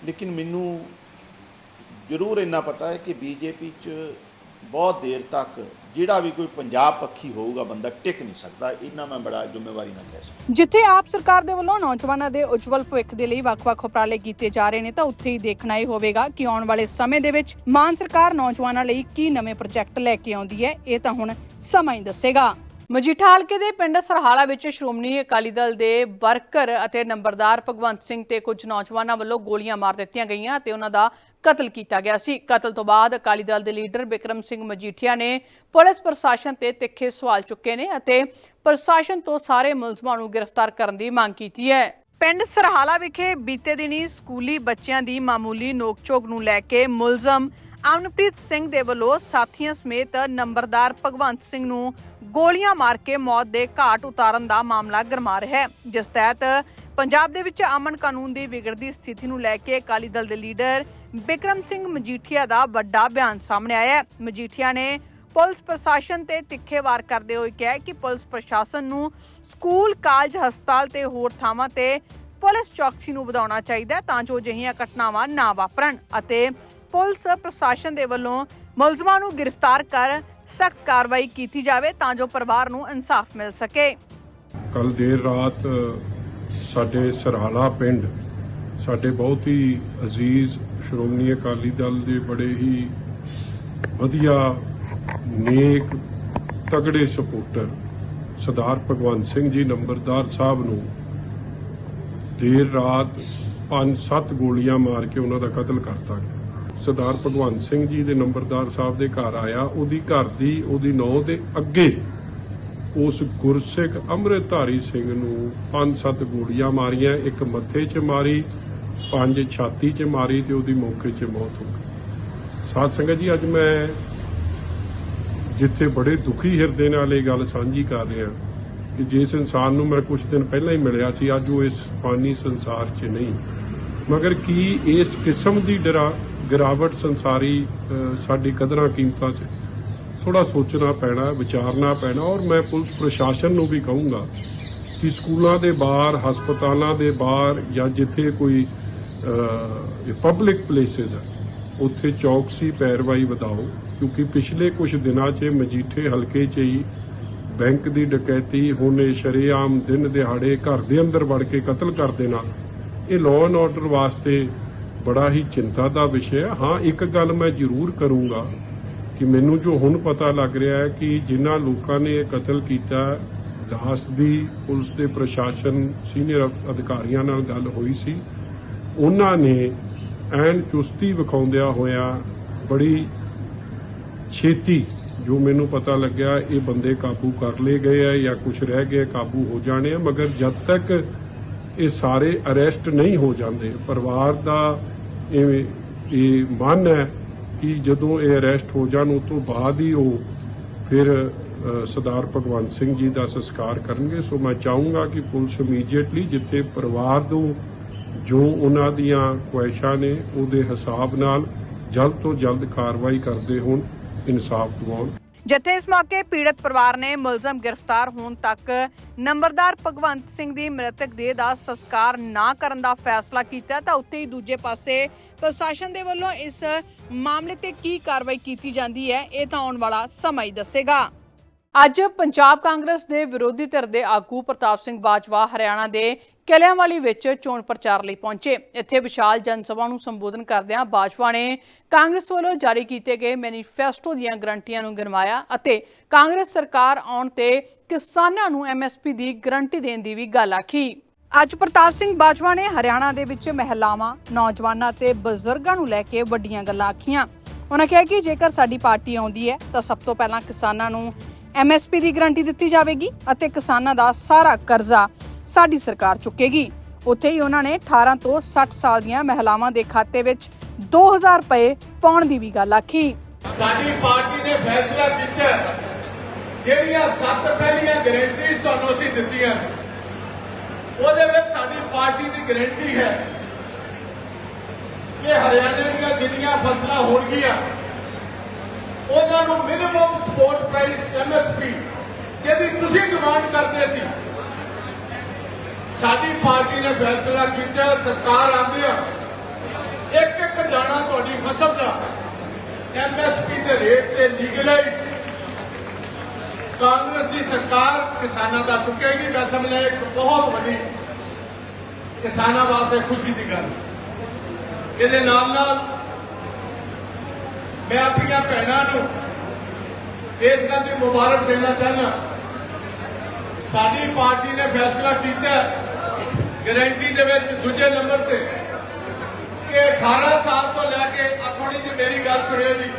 S10: ਲੇਕਿਨ ਮੈਨੂੰ ਜ਼ਰੂਰ ਇੰਨਾ ਪਤਾ ਹੈ ਕਿ ਬੀਜੇਪੀ 'ਚ ਬਹੁਤ ਦੇਰ ਤੱਕ ਜਿਹੜਾ ਵੀ ਕੋਈ ਪੰਜਾਬ ਪੱਖੀ ਹੋਊਗਾ, ਬੰਦਾ ਟਿਕ ਨਹੀਂ ਸਕਦਾ। ਇਹਨਾਂ ਮੈਂ ਬੜਾ ਜ਼ਿੰਮੇਵਾਰੀ ਨਾਲ ਕਹਿ ਸਕਦਾ।
S1: ਜਿੱਥੇ ਆਪ ਸਰਕਾਰ ਦੇ ਵੱਲੋਂ ਨੌਜਵਾਨਾਂ ਦੇ ਉਜਵਲ ਭਵਿੱਖ ਦੇ ਲਈ ਵੱਖ-ਵੱਖ ਉਪਰਾਲੇ ਕੀਤੇ ਜਾ ਰਹੇ ਨੇ, ਤਾਂ ਉੱਥੇ ਹੀ ਦੇਖਣਾ ਹੀ ਹੋਵੇਗਾ ਕਿ ਆਉਣ ਵਾਲੇ ਸਮੇਂ ਦੇ ਵਿੱਚ ਮਾਨ ਸਰਕਾਰ ਨੌਜਵਾਨਾਂ ਲਈ ਕੀ ਨਵੇਂ ਪ੍ਰੋਜੈਕਟ ਲੈ ਕੇ ਆਉਂਦੀ ਹੈ, ਇਹ ਤਾਂ ਹੁਣ ਸਮਾਂ ਹੀ ਦੱਸੇਗਾ। ਮਜੀਠਾ ਹਲਕੇ ਦੇ ਪਿੰਡ ਸਰਹਾਲਾ ਵਿੱਚ ਸ਼੍ਰੋਮਣੀ ਅਕਾਲੀ ਦਲ ਦੇ ਵਰਕਰ ਅਤੇ ਨੰਬਰਦਾਰ ਭਗਵੰਤ ਸਿੰਘ ਤੇ ਕੁਝ ਨੌਜਵਾਨਾਂ ਵੱਲੋਂ ਗੋਲੀਆਂ ਮਾਰ ਦਿੱਤੀਆਂ ਗਈਆਂ ਤੇ ਉਹਨਾਂ ਦਾ ਕਤਲ ਕੀਤਾ ਗਿਆ ਸੀ। ਕਤਲ ਤੋਂ ਬਾਅਦ ਅਕਾਲੀ ਦਲ ਦੇ ਲੀਡਰ ਬਿਕਰਮ ਸਿੰਘ ਮਜੀਠੀਆ ਨੇ ਪੁਲਿਸ ਪ੍ਰਸ਼ਾਸਨ ਤੇ ਤਿੱਖੇ ਸਵਾਲ ਚੁੱਕੇ ਨੇ ਅਤੇ ਪ੍ਰਸ਼ਾਸਨ ਤੋਂ ਸਾਰੇ ਮੁਲਜ਼ਮਾਂ ਨੂੰ ਗ੍ਰਿਫਤਾਰ ਕਰਨ ਦੀ ਮੰਗ ਕੀਤੀ ਹੈ। ਪਿੰਡ ਸਰਹਾਲਾ ਵਿਖੇ ਬੀਤੇ ਦਿਨੀ ਸਕੂਲੀ ਬੱਚਿਆਂ ਦੀ ਮਾਮੂਲੀ ਨੋਕਝੋਕ ਨੂੰ ਲੈ ਕੇ ਮੁਲਜ਼ਮ ਅਮਨਪ੍ਰੀਤ ਸਿੰਘ ਦੇ ਵੱਲੋਂ ਸਾਥੀਆਂ ਸਮੇਤ ਨੰਬਰਦਾਰ ਭਗਵੰਤ ਸਿੰਘ ਨੂੰ ਗੋਲੀਆਂ ਮਾਰ ਕੇ ਮੌਤ ਦੇ ਘਾਟ ਉਤਾਰਨ ਦਾ ਮਾਮਲਾ ਗਰਮਾ ਰਿਹਾ ਹੈ। ਜਿਸ ਤਹਿਤ ਪੰਜਾਬ ਦੇ ਵਿੱਚ ਅਮਨ ਕਾਨੂੰਨ ਦੀ ਵਿਗੜਦੀ ਸਥਿਤੀ ਨੂੰ ਲੈ ਕੇ ਅਕਾਲੀ ਦਲ ਦੇ ਲੀਡਰ ਬਿਕਰਮ ਸਿੰਘ ਮਜੀਠੀਆ ਦਾ ਵੱਡਾ ਬਿਆਨ ਸਾਹਮਣੇ ਆਇਆ ਹੈ। ਮਜੀਠੀਆ ਨੇ ਪੁਲਿਸ ਪ੍ਰਸ਼ਾਸਨ ਤੇ ਤਿੱਖੇ ਵਾਰ ਕਰਦੇ ਹੋਏ ਕਿਹਾ ਕਿ ਪੁਲਿਸ ਪ੍ਰਸ਼ਾਸਨ ਨੂੰ ਸਕੂਲ, ਕਾਲਜ, ਹਸਪਤਾਲ ਤੇ ਹੋਰ ਥਾਵਾਂ ਤੇ ਪੁਲਿਸ ਚੌਕਸੀ ਨੂੰ ਵਧਾਉਣਾ ਚਾਹੀਦਾ ਤਾਂ ਜੋ ਅਜਿਹੀਆਂ ਘਟਨਾਵਾਂ ਨਾ ਵਾਪਰਨ ਅਤੇ ਪੁਲਿਸ ਪ੍ਰਸ਼ਾਸਨ ਦੇ ਵੱਲੋਂ ਮੁਲਜ਼ਮਾਂ ਨੂੰ ਗ੍ਰਿਫਤਾਰ ਕਰ ਸਖਤ ਕਾਰਵਾਈ ਕੀਤੀ ਜਾਵੇ ਤਾਂ ਜੋ ਪਰਿਵਾਰ ਨੂੰ ਇਨਸਾਫ ਮਿਲ ਸਕੇ।
S4: ਕੱਲ ਦੇਰ ਰਾਤ ਸਾਡੇ ਸਰਹਾਲਾ ਪਿੰਡ, ਸਾਡੇ ਬਹੁਤ ਹੀ ਅਜ਼ੀਜ਼ ਸ਼੍ਰੋਮਣੀ ਅਕਾਲੀ ਦਲ ਦੇ ਬੜੇ ਹੀ ਵਧੀਆ ਨੇਕ, ਤਗੜੇ ਸਪੋਰਟਰ ਸਰਦਾਰ ਭਗਵੰਤ ਸਿੰਘ ਜੀ ਨੰਬਰਦਾਰ ਸਾਹਿਬ ਨੂੰ ਦੇਰ ਰਾਤ ਪੰਜ ਸੱਤ ਗੋਲੀਆਂ ਮਾਰ ਕੇ ਉਹਨਾਂ ਦਾ ਕਤਲ ਕਰਤਾ ਸਰਦਾਰ ਭਗਵੰਤ ਸਿੰਘ ਜੀ ਦੇ ਨੰਬਰਦਾਰ ਸਾਹਿਬ ਦੇ ਘਰ ਆਇਆ, ਉਹਦੀ ਘਰ ਦੀ, ਉਹਦੀ ਨੌ ਦੇ ਅੱਗੇ ਉਸ ਗੁਰਸਿੱਖ ਅੰਮ੍ਰਿਤਧਾਰੀ ਸਿੰਘ ਨੂੰ ਪੰਜ ਸੱਤ ਗੋਲੀਆਂ ਮਾਰੀਆਂ, ਇੱਕ ਮੱਥੇ 'ਚ ਮਾਰੀ, ਪੰਜ ਛਾਤੀ 'ਚ ਮਾਰੀ ਤੇ ਉਹਦੀ ਮੌਕੇ 'ਚ ਮੌਤ ਹੋ ਗਈ। ਸਾਧ ਸੰਗਤ ਜੀ, ਅੱਜ ਮੈਂ ਜਿੱਥੇ ਬੜੇ ਦੁਖੀ ਹਿਰਦੇ ਨਾਲ ਇਹ ਗੱਲ ਸਾਂਝੀ ਕਰ ਰਿਹਾ ਕਿ ਜਿਸ ਇਨਸਾਨ ਨੂੰ ਮੈਂ ਕੁਝ ਦਿਨ ਪਹਿਲਾਂ ਹੀ ਮਿਲਿਆ ਸੀ, ਅੱਜ ਉਹ ਇਸ ਫਾਨੀ ਸੰਸਾਰ 'ਚ ਨਹੀਂ। ਮਗਰ ਕੀ ਇਸ ਕਿਸਮ ਦੀ ਡਰਾ, ਗਿਰਾਵਟ ਸੰਸਾਰੀ ਸਾਡੀ ਕਦਰਾਂ ਕੀਮਤਾਂ 'ਚ ਥੋੜਾ ਸੋਚਣਾ ਪੈਣਾ, ਵਿਚਾਰਨਾ ਪੈਣਾ ਔਰ ਮੈਂ ਪੁਲਿਸ ਪ੍ਰਸ਼ਾਸਨ ਨੂੰ ਵੀ ਕਹੂੰਗਾ ਕਿ ਸਕੂਲਾਂ ਦੇ ਬਾਹਰ, ਹਸਪਤਾਲਾਂ ਦੇ ਬਾਹਰ ਜਾਂ ਜਿੱਥੇ ਕੋਈ ਪਬਲਿਕ ਪਲੇਸਿਸ ਹੈ ਉੱਥੇ ਚੌਕਸੀ ਪੈਰਵਾਈ ਵਧਾਓ, ਕਿਉਂਕਿ ਪਿਛਲੇ ਕੁਝ ਦਿਨਾਂ 'ਚ ਮਜੀਠੇ ਹਲਕੇ 'ਚ ਹੀ ਬੈਂਕ ਦੀ ਡਕੈਤੀ, ਹੁਣ ਸ਼ਰੇਆਮ ਦਿਨ ਦਿਹਾੜੇ ਘਰ ਦੇ ਅੰਦਰ ਵੜ ਕੇ ਕਤਲ ਕਰ ਦੇਣਾ, ਇਹ ਲਾਅ ਐਂਡ ਆਰਡਰ ਵਾਸਤੇ ਬੜਾ ਹੀ ਚਿੰਤਾ ਦਾ ਵਿਸ਼ਾ ਹੈ। ਹਾਂ, ਇੱਕ ਗੱਲ ਮੈਂ ਜ਼ਰੂਰ ਕਰੂੰਗਾ ਕਿ ਮੈਨੂੰ ਜੋ ਹੁਣ ਪਤਾ ਲੱਗ ਰਿਹਾ ਹੈ ਕਿ ਜਿਨ੍ਹਾਂ ਲੋਕਾਂ ਨੇ ਇਹ ਕਤਲ ਕੀਤਾ ਦਾਸ ਦੀ ਪੁਲਿਸ ਦੇ ਪ੍ਰਸ਼ਾਸਨ ਸੀਨੀਅਰ ਅਧਿਕਾਰੀਆਂ ਨਾਲ ਗੱਲ ਹੋਈ ਸੀ। ਉਹਨਾਂ ਨੇ ਐਨ ਚੁਸਤੀ ਵਿਖਾਉਂਦਿਆਂ ਹੋਇਆ ਬੜੀ ਛੇਤੀ ਜੋ ਮੈਨੂੰ ਪਤਾ ਲੱਗਿਆ, ਇਹ ਬੰਦੇ ਕਾਬੂ ਕਰ ਲਏ ਗਏ ਆ ਜਾਂ ਕੁਝ ਰਹਿ ਗਏ, ਕਾਬੂ ਹੋ ਜਾਣੇ ਆ। ਮਗਰ ਜਦ ਤੱਕ ਇਹ ਸਾਰੇ ਅਰੈਸਟ ਨਹੀਂ ਹੋ ਜਾਂਦੇ, ਪਰਿਵਾਰ ਦਾ ਇਹ ਇਹ ਮਨ ਹੈ ਕਿ ਜਦੋਂ ਇਹ ਅਰੈਸਟ ਹੋ ਜਾਣ ਉਸ ਤੋਂ ਬਾਅਦ ਹੀ ਉਹ ਫਿਰ ਸਰਦਾਰ ਭਗਵੰਤ ਸਿੰਘ ਜੀ ਦਾ ਸੰਸਕਾਰ ਕਰਨਗੇ। ਸੋ ਮੈਂ ਚਾਹੂੰਗਾ ਕਿ ਪੁਲਿਸ ਇਮੀਡੀਏਟਲੀ ਜਿੱਥੇ ਪਰਿਵਾਰ ਨੂੰ ਜੋ ਉਹਨਾਂ ਦੀਆਂ ਖੁਆਇਸ਼ਾਂ ਨੇ, ਉਹਦੇ ਹਿਸਾਬ ਨਾਲ ਜਲਦ ਤੋਂ ਜਲਦ ਕਾਰਵਾਈ ਕਰਦੇ ਹੋਣ, ਇਨਸਾਫ ਦਿਵਾਉਣ।
S1: ਜਿੱਥੇ ਇਸ ਮੌਕੇ ਪੀੜਤ ਪਰਿਵਾਰ ਨੇ ਮੁਲਜ਼ਮ ਗ੍ਰਿਫਤਾਰ ਹੋਣ ਤੱਕ ਨੰਬਰਦਾਰ ਭਗਵੰਤ ਸਿੰਘ ਦੀ ਮ੍ਰਿਤਕ ਦੇਹ ਦਾ ਸੰਸਕਾਰ ਨਾ ਕਰਨ ਦਾ ਫੈਸਲਾ ਕੀਤਾ, ਤਾਂ ਉੱਤੇ ਹੀ ਦੂਜੇ ਪਾਸੇ ਪ੍ਰਸ਼ਾਸਨ ਦੇ ਵੱਲੋਂ ਇਸ ਮਾਮਲੇ ਤੇ ਕੀ ਕਾਰਵਾਈ ਕੀਤੀ ਜਾਂਦੀ ਹੈ, ਇਹ ਤਾਂ ਆਉਣ ਵਾਲਾ ਸਮਾਂ ਹੀ ਦੱਸੇਗਾ। ਅੱਜ ਪੰਜਾਬ ਕਾਂਗਰਸ ਦੇ ਵਿਰੋਧੀ ਧਿਰ ਦੇ ਆਗੂ ਪ੍ਰਤਾਪ ਸਿੰਘ ਬਾਜਵਾ ਹਰਿਆਣਾ ਦੇ ਕਲਿਆਂਵਾਲੀ ਵਿੱਚ ਚੋਣ ਪ੍ਰਚਾਰ ਲਈ ਪਹੁੰਚੇ। ਇੱਥੇ ਵਿਸ਼ਾਲ ਜਨਸਭਾ ਨੂੰ ਸੰਬੋਧਨ ਕਰਦਿਆਂ ਬਾਜਵਾ ਨੇ ਕਾਂਗਰਸ ਵੱਲੋਂ ਜਾਰੀ ਕੀਤੇ ਗਏ ਮੈਨੀਫੈਸਟੋ ਦੀਆਂ ਗਰੰਟੀਆਂ ਨੂੰ ਗਿਣਵਾਇਆ ਅਤੇ ਕਾਂਗਰਸ ਸਰਕਾਰ ਆਉਣ ਤੇ ਕਿਸਾਨਾਂ ਨੂੰ ਐਮਐਸਪੀ ਦੀ ਗਰੰਟੀ ਦੇਣ ਦੀ ਵੀ ਗੱਲ ਆਖੀ। ਅੱਜ ਪ੍ਰਤਾਪ ਸਿੰਘ ਬਾਜਵਾ ਨੇ ਹਰਿਆਣਾ ਦੇ ਵਿੱਚ ਮਹਿਲਾਵਾਂ, ਨੌਜਵਾਨਾਂ ਤੇ ਬਜ਼ੁਰਗਾਂ ਨੂੰ ਲੈ ਕੇ ਵੱਡੀਆਂ ਗੱਲਾਂ ਆਖੀਆਂ। ਉਹਨਾਂ ਕਿਹਾ ਕਿ ਜੇਕਰ ਸਾਡੀ ਪਾਰਟੀ ਆਉਂਦੀ ਹੈ, ਤਾਂ ਸਭ ਤੋਂ ਪਹਿਲਾਂ ਕਿਸਾਨਾਂ ਨੂੰ ਐਮਐਸਪੀ ਦੀ ਗਰੰਟੀ ਦਿੱਤੀ ਜਾਵੇਗੀ ਅਤੇ ਕਿਸਾਨਾਂ ਦਾ ਸਾਰਾ ਕਰਜ਼ਾ ਸਾਡੀ ਸਰਕਾਰ ਚੁੱਕੇਗੀ। ਉੱਥੇ ਹੀ ਉਹਨਾਂ ਨੇ 18 ਤੋਂ 60 ਸਾਲ ਦੀਆਂ ਮਹਿਲਾਵਾਂ ਦੇ ਖਾਤੇ ਵਿੱਚ 2000 ਰੁਪਏ ਪਾਉਣ ਦੀ ਵੀ ਗੱਲ ਆਖੀ।
S11: ਸਾਡੀ ਪਾਰਟੀ ਨੇ ਫੈਸਲਾ ਕੀਤਾ ਜਿਹੜੀਆਂ ਸੱਤ ਪਹਿਲੀਆਂ ਗਰੰਟੀਜ਼ ਤੁਹਾਨੂੰ ਅਸੀਂ ਦਿੱਤੀਆਂ ਉਹਦੇ ਵਿੱਚ ਸਾਡੀ ਪਾਰਟੀ ਦੀ ਗਰੰਟੀ ਹੈ ਕਿ ਹਰਿਆਣੇ ਦੀਆਂ ਜਿੰਨੀਆਂ ਫਸਲਾਂ ਹੋਣਗੀਆਂ, ਉਹਨਾਂ ਨੂੰ ਮਿਨੀਮਮ ਸਪੋਰਟ ਪ੍ਰਾਈਸ ਐਮਐਸਪੀ ਜਿਹਦੀ ਤੁਸੀਂ ਡਿਮਾਂਡ ਕਰਦੇ ਸੀ, ਸਾਡੀ ਪਾਰਟੀ ਨੇ ਫੈਸਲਾ ਕੀਤਾ, ਸਰਕਾਰ ਆਂਦੀ ਆ ਇੱਕ ਇੱਕ ਦਾਣਾ ਤੁਹਾਡੀ ਫਸਲ ਦਾ ਐਮਐਸਪੀ ਦੇ ਰੇਟ ਤੇ ਲੀਗਲਾਈਜ਼ ਕਾਂਗਰਸ ਦੀ ਸਰਕਾਰ ਕਿਸਾਨਾਂ ਦਾ ਚੁੱਕੇਗੀ ਮੈਂ ਸਮਝਦਾ ਇੱਕ ਬਹੁਤ ਵੱਡੀ ਕਿਸਾਨਾਂ ਵਾਸਤੇ ਖੁਸ਼ੀ ਦੀ ਗੱਲ। ਇਹਦੇ ਨਾਲ ਨਾਲ ਮੈਂ ਆਪਣੀਆਂ ਭੈਣਾਂ ਨੂੰ ਇਸ ਗੱਲ ਦੀ ਮੁਬਾਰਕ ਦੇਣਾ ਚਾਹੁੰਦਾ। ਸਾਡੀ ਪਾਰਟੀ ਨੇ ਫੈਸਲਾ ਕੀਤਾ ਗਾਰੰਟੀ ਦੇ ਵਿੱਚ ਦੂਜੇ ਨੰਬਰ ਤੇ ਕਿ 18 ਸਾਲ ਤੋਂ ਲੈ ਕੇ ਆ ਥੋੜੀ ਜਿਹੀ ਮੇਰੀ ਗੱਲ ਸੁਣਿਓ ਜੀ,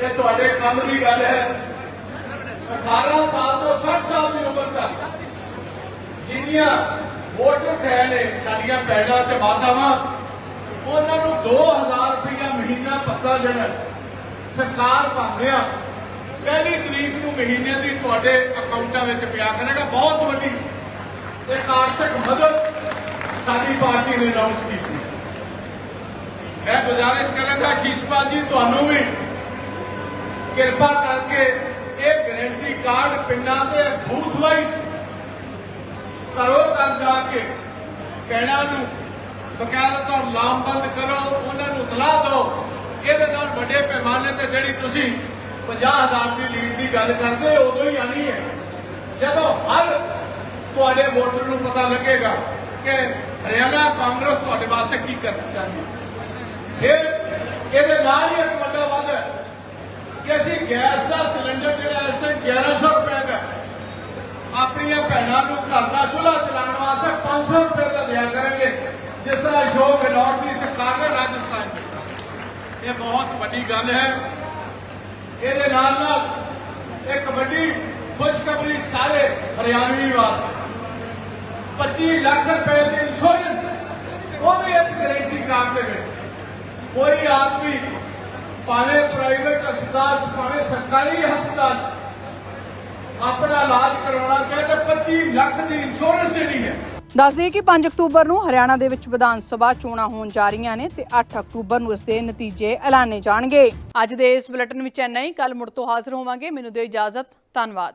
S11: ਇਹ ਤੁਹਾਡੇ ਕੰਮ ਦੀ ਗੱਲ ਹੈ। 18 ਸਾਲ ਤੋਂ 60 ਸਾਲ ਦੀ ਉਮਰ ਤੱਕ ਜਿੰਨੀਆਂ ਵੋਟਰਸ ਹੈ ਨੇ ਸਾਡੀਆਂ ਭੈਣਾਂ ਤੇ ਮਾਤਾਵਾਂ ਉਹਨਾਂ ਨੂੰ 2000 ਰੁਪਇਆ ਮਹੀਨਾ ਪੱਕਾ ਜਿਹੜਾ ਸਰਕਾਰ ਭਾਵੇਂ ਪਹਿਲੀ ਤਰੀਕ ਨੂੰ ਮਹੀਨੇ ਦੀ ਤੁਹਾਡੇ ਅਕਾਊਂਟਾਂ ਵਿੱਚ ਪਿਆ ਕਰੇਗਾ, ਬਹੁਤ ਵੱਡੀ। ਤੇ ਆਰਥਿਕ ਮਦਦ ਸਾਡੀ ਪਾਰਟੀ ਨੇ ਅਨਾਉਂਸ ਕੀਤੀ। ਮੈਂ ਗੁਜ਼ਾਰਿਸ਼ ਕਰਾਂਗਾ ਸ਼ੀਸ਼ਪਾਲ ਜੀ, ਤੁਹਾਨੂੰ ਵੀ। ਕਿਰਪਾ ਕਰਕੇ ਇਹ ਕਾਰਡ ਪਿੰਡਾਂ ਤੇ ਬੂਥ ਵਾਈਜ਼ ਕਰੋ ਤਾਂ ਜਾ ਕੇ ਕਹਿਣਾ ਨੂੰ ਬਕਾਇਦਾ ਤੌਰ ਲਾਮਬੰਦ ਕਰੋ ਉਹਨਾਂ ਨੂੰ ਇਤਲਾਹ ਦਿਓ। ਇਹਦੇ ਨਾਲ ਵੱਡੇ ਪੈਮਾਨੇ ਤੇ ਜਿਹੜੀ ਤੁਸੀਂ 50000 ਦੀ ਲੀਡ ਦੀ ਗੱਲ ਕਰਦੇ ਹੋ, ਉਦੋਂ ਹੀ ਆਣੀ ਹੈ। ਜਦੋਂ ਹਰ ਤੁਹਾਡੇ ਵੋਟਰ ਨੂੰ ਪਤਾ ਲੱਗੇਗਾ ਕਿ ਹਰਿਆਣਾ ਕਾਂਗਰਸ ਤੁਹਾਡੇ ਵਾਸਤੇ ਕੀ ਕਰਨਾ ਚਾਹੁੰਦੀ ਹੈ। ਫਿਰ ਇਹਦੇ ਨਾਲ ਹੀ ਇੱਕ ਕਿ ਅਸੀਂ ਗੈਸ ਦਾ ਸਿਲੰਡਰ ਜਿਹੜਾ ਇਸ ਟਾਈਮ 1100 ਰੁਪਏ ਦਾ ਆਪਣੀਆਂ ਭੈਣਾਂ ਨੂੰ ਘਰ ਦਾ ਚੁੱਲ੍ਹਾ ਚਲਾਉਣ ਵਾਸਤੇ 500 ਰੁਪਏ ਦਾ ਦਿਆ ਕਰਾਂਗੇ, ਜਿਸ ਤਰ੍ਹਾਂ ਅਸ਼ੋਕ ਗਹਿਲੋਤ ਦੀ ਸਰਕਾਰ ਨੇ ਰਾਜਸਥਾਨ ਇਹ ਬਹੁਤ ਵੱਡੀ ਗੱਲ ਹੈ। ਇਹਦੇ ਨਾਲ ਨਾਲ ਇੱਕ ਵੱਡੀ ਖੁਸ਼ਖਬਰੀ ਸਾਰੇ ਹਰਿਆਣਵੀ ਵਾਸਤੇ 25 ਲੱਖ ਰੁਪਏ ਦੀ ਇੰਸ਼ੋਰੈਂਸ ਉਹ ਵੀ ਇਸ ਗਰੰਟੀ ਕਾਰਡ ਦੇ ਵਿੱਚ। ਕੋਈ ਆਦਮੀ ਭਾਵੇਂ ਪ੍ਰਾਈਵੇਟ ਹਸਪਤਾਲ ਭਾਵੇਂ ਸਰਕਾਰੀ ਹਸਪਤਾਲ ਆਪਣਾ ਇਲਾਜ ਕਰਵਾਉਣਾ ਚਾਹੇ ਤਾਂ 25 ਲੱਖ ਦੀ ਇੰਸ਼ੋਰੈਂਸ ਜਿਹੜੀ ਹੈ।
S1: ਦੱਸ ਦਈਏ ਕਿ 5 ਅਕਤੂਬਰ ਨੂੰ ਹਰਿਆਣਾ ਦੇ ਵਿੱਚ ਵਿਧਾਨ ਸਭਾ ਚੋਣਾਂ ਹੋਣ ਜਾ ਰਹੀਆਂ ਨੇ ਤੇ 8 ਅਕਤੂਬਰ ਨੂੰ ਇਸ ਦੇ ਨਤੀਜੇ ਐਲਾਨੇ ਜਾਣਗੇ। ਅੱਜ ਦੇ ਇਸ ਬੁਲੇਟਿਨ ਵਿੱਚ ਇੰਨਾ ਹੀ। ਕੱਲ ਮੁੜ ਤੋਂ ਹਾਜ਼ਰ ਹੋਵਾਂਗੇ। ਮੈਨੂੰ ਦਿਓ ਇਜਾਜ਼ਤ। ਧੰਨਵਾਦ।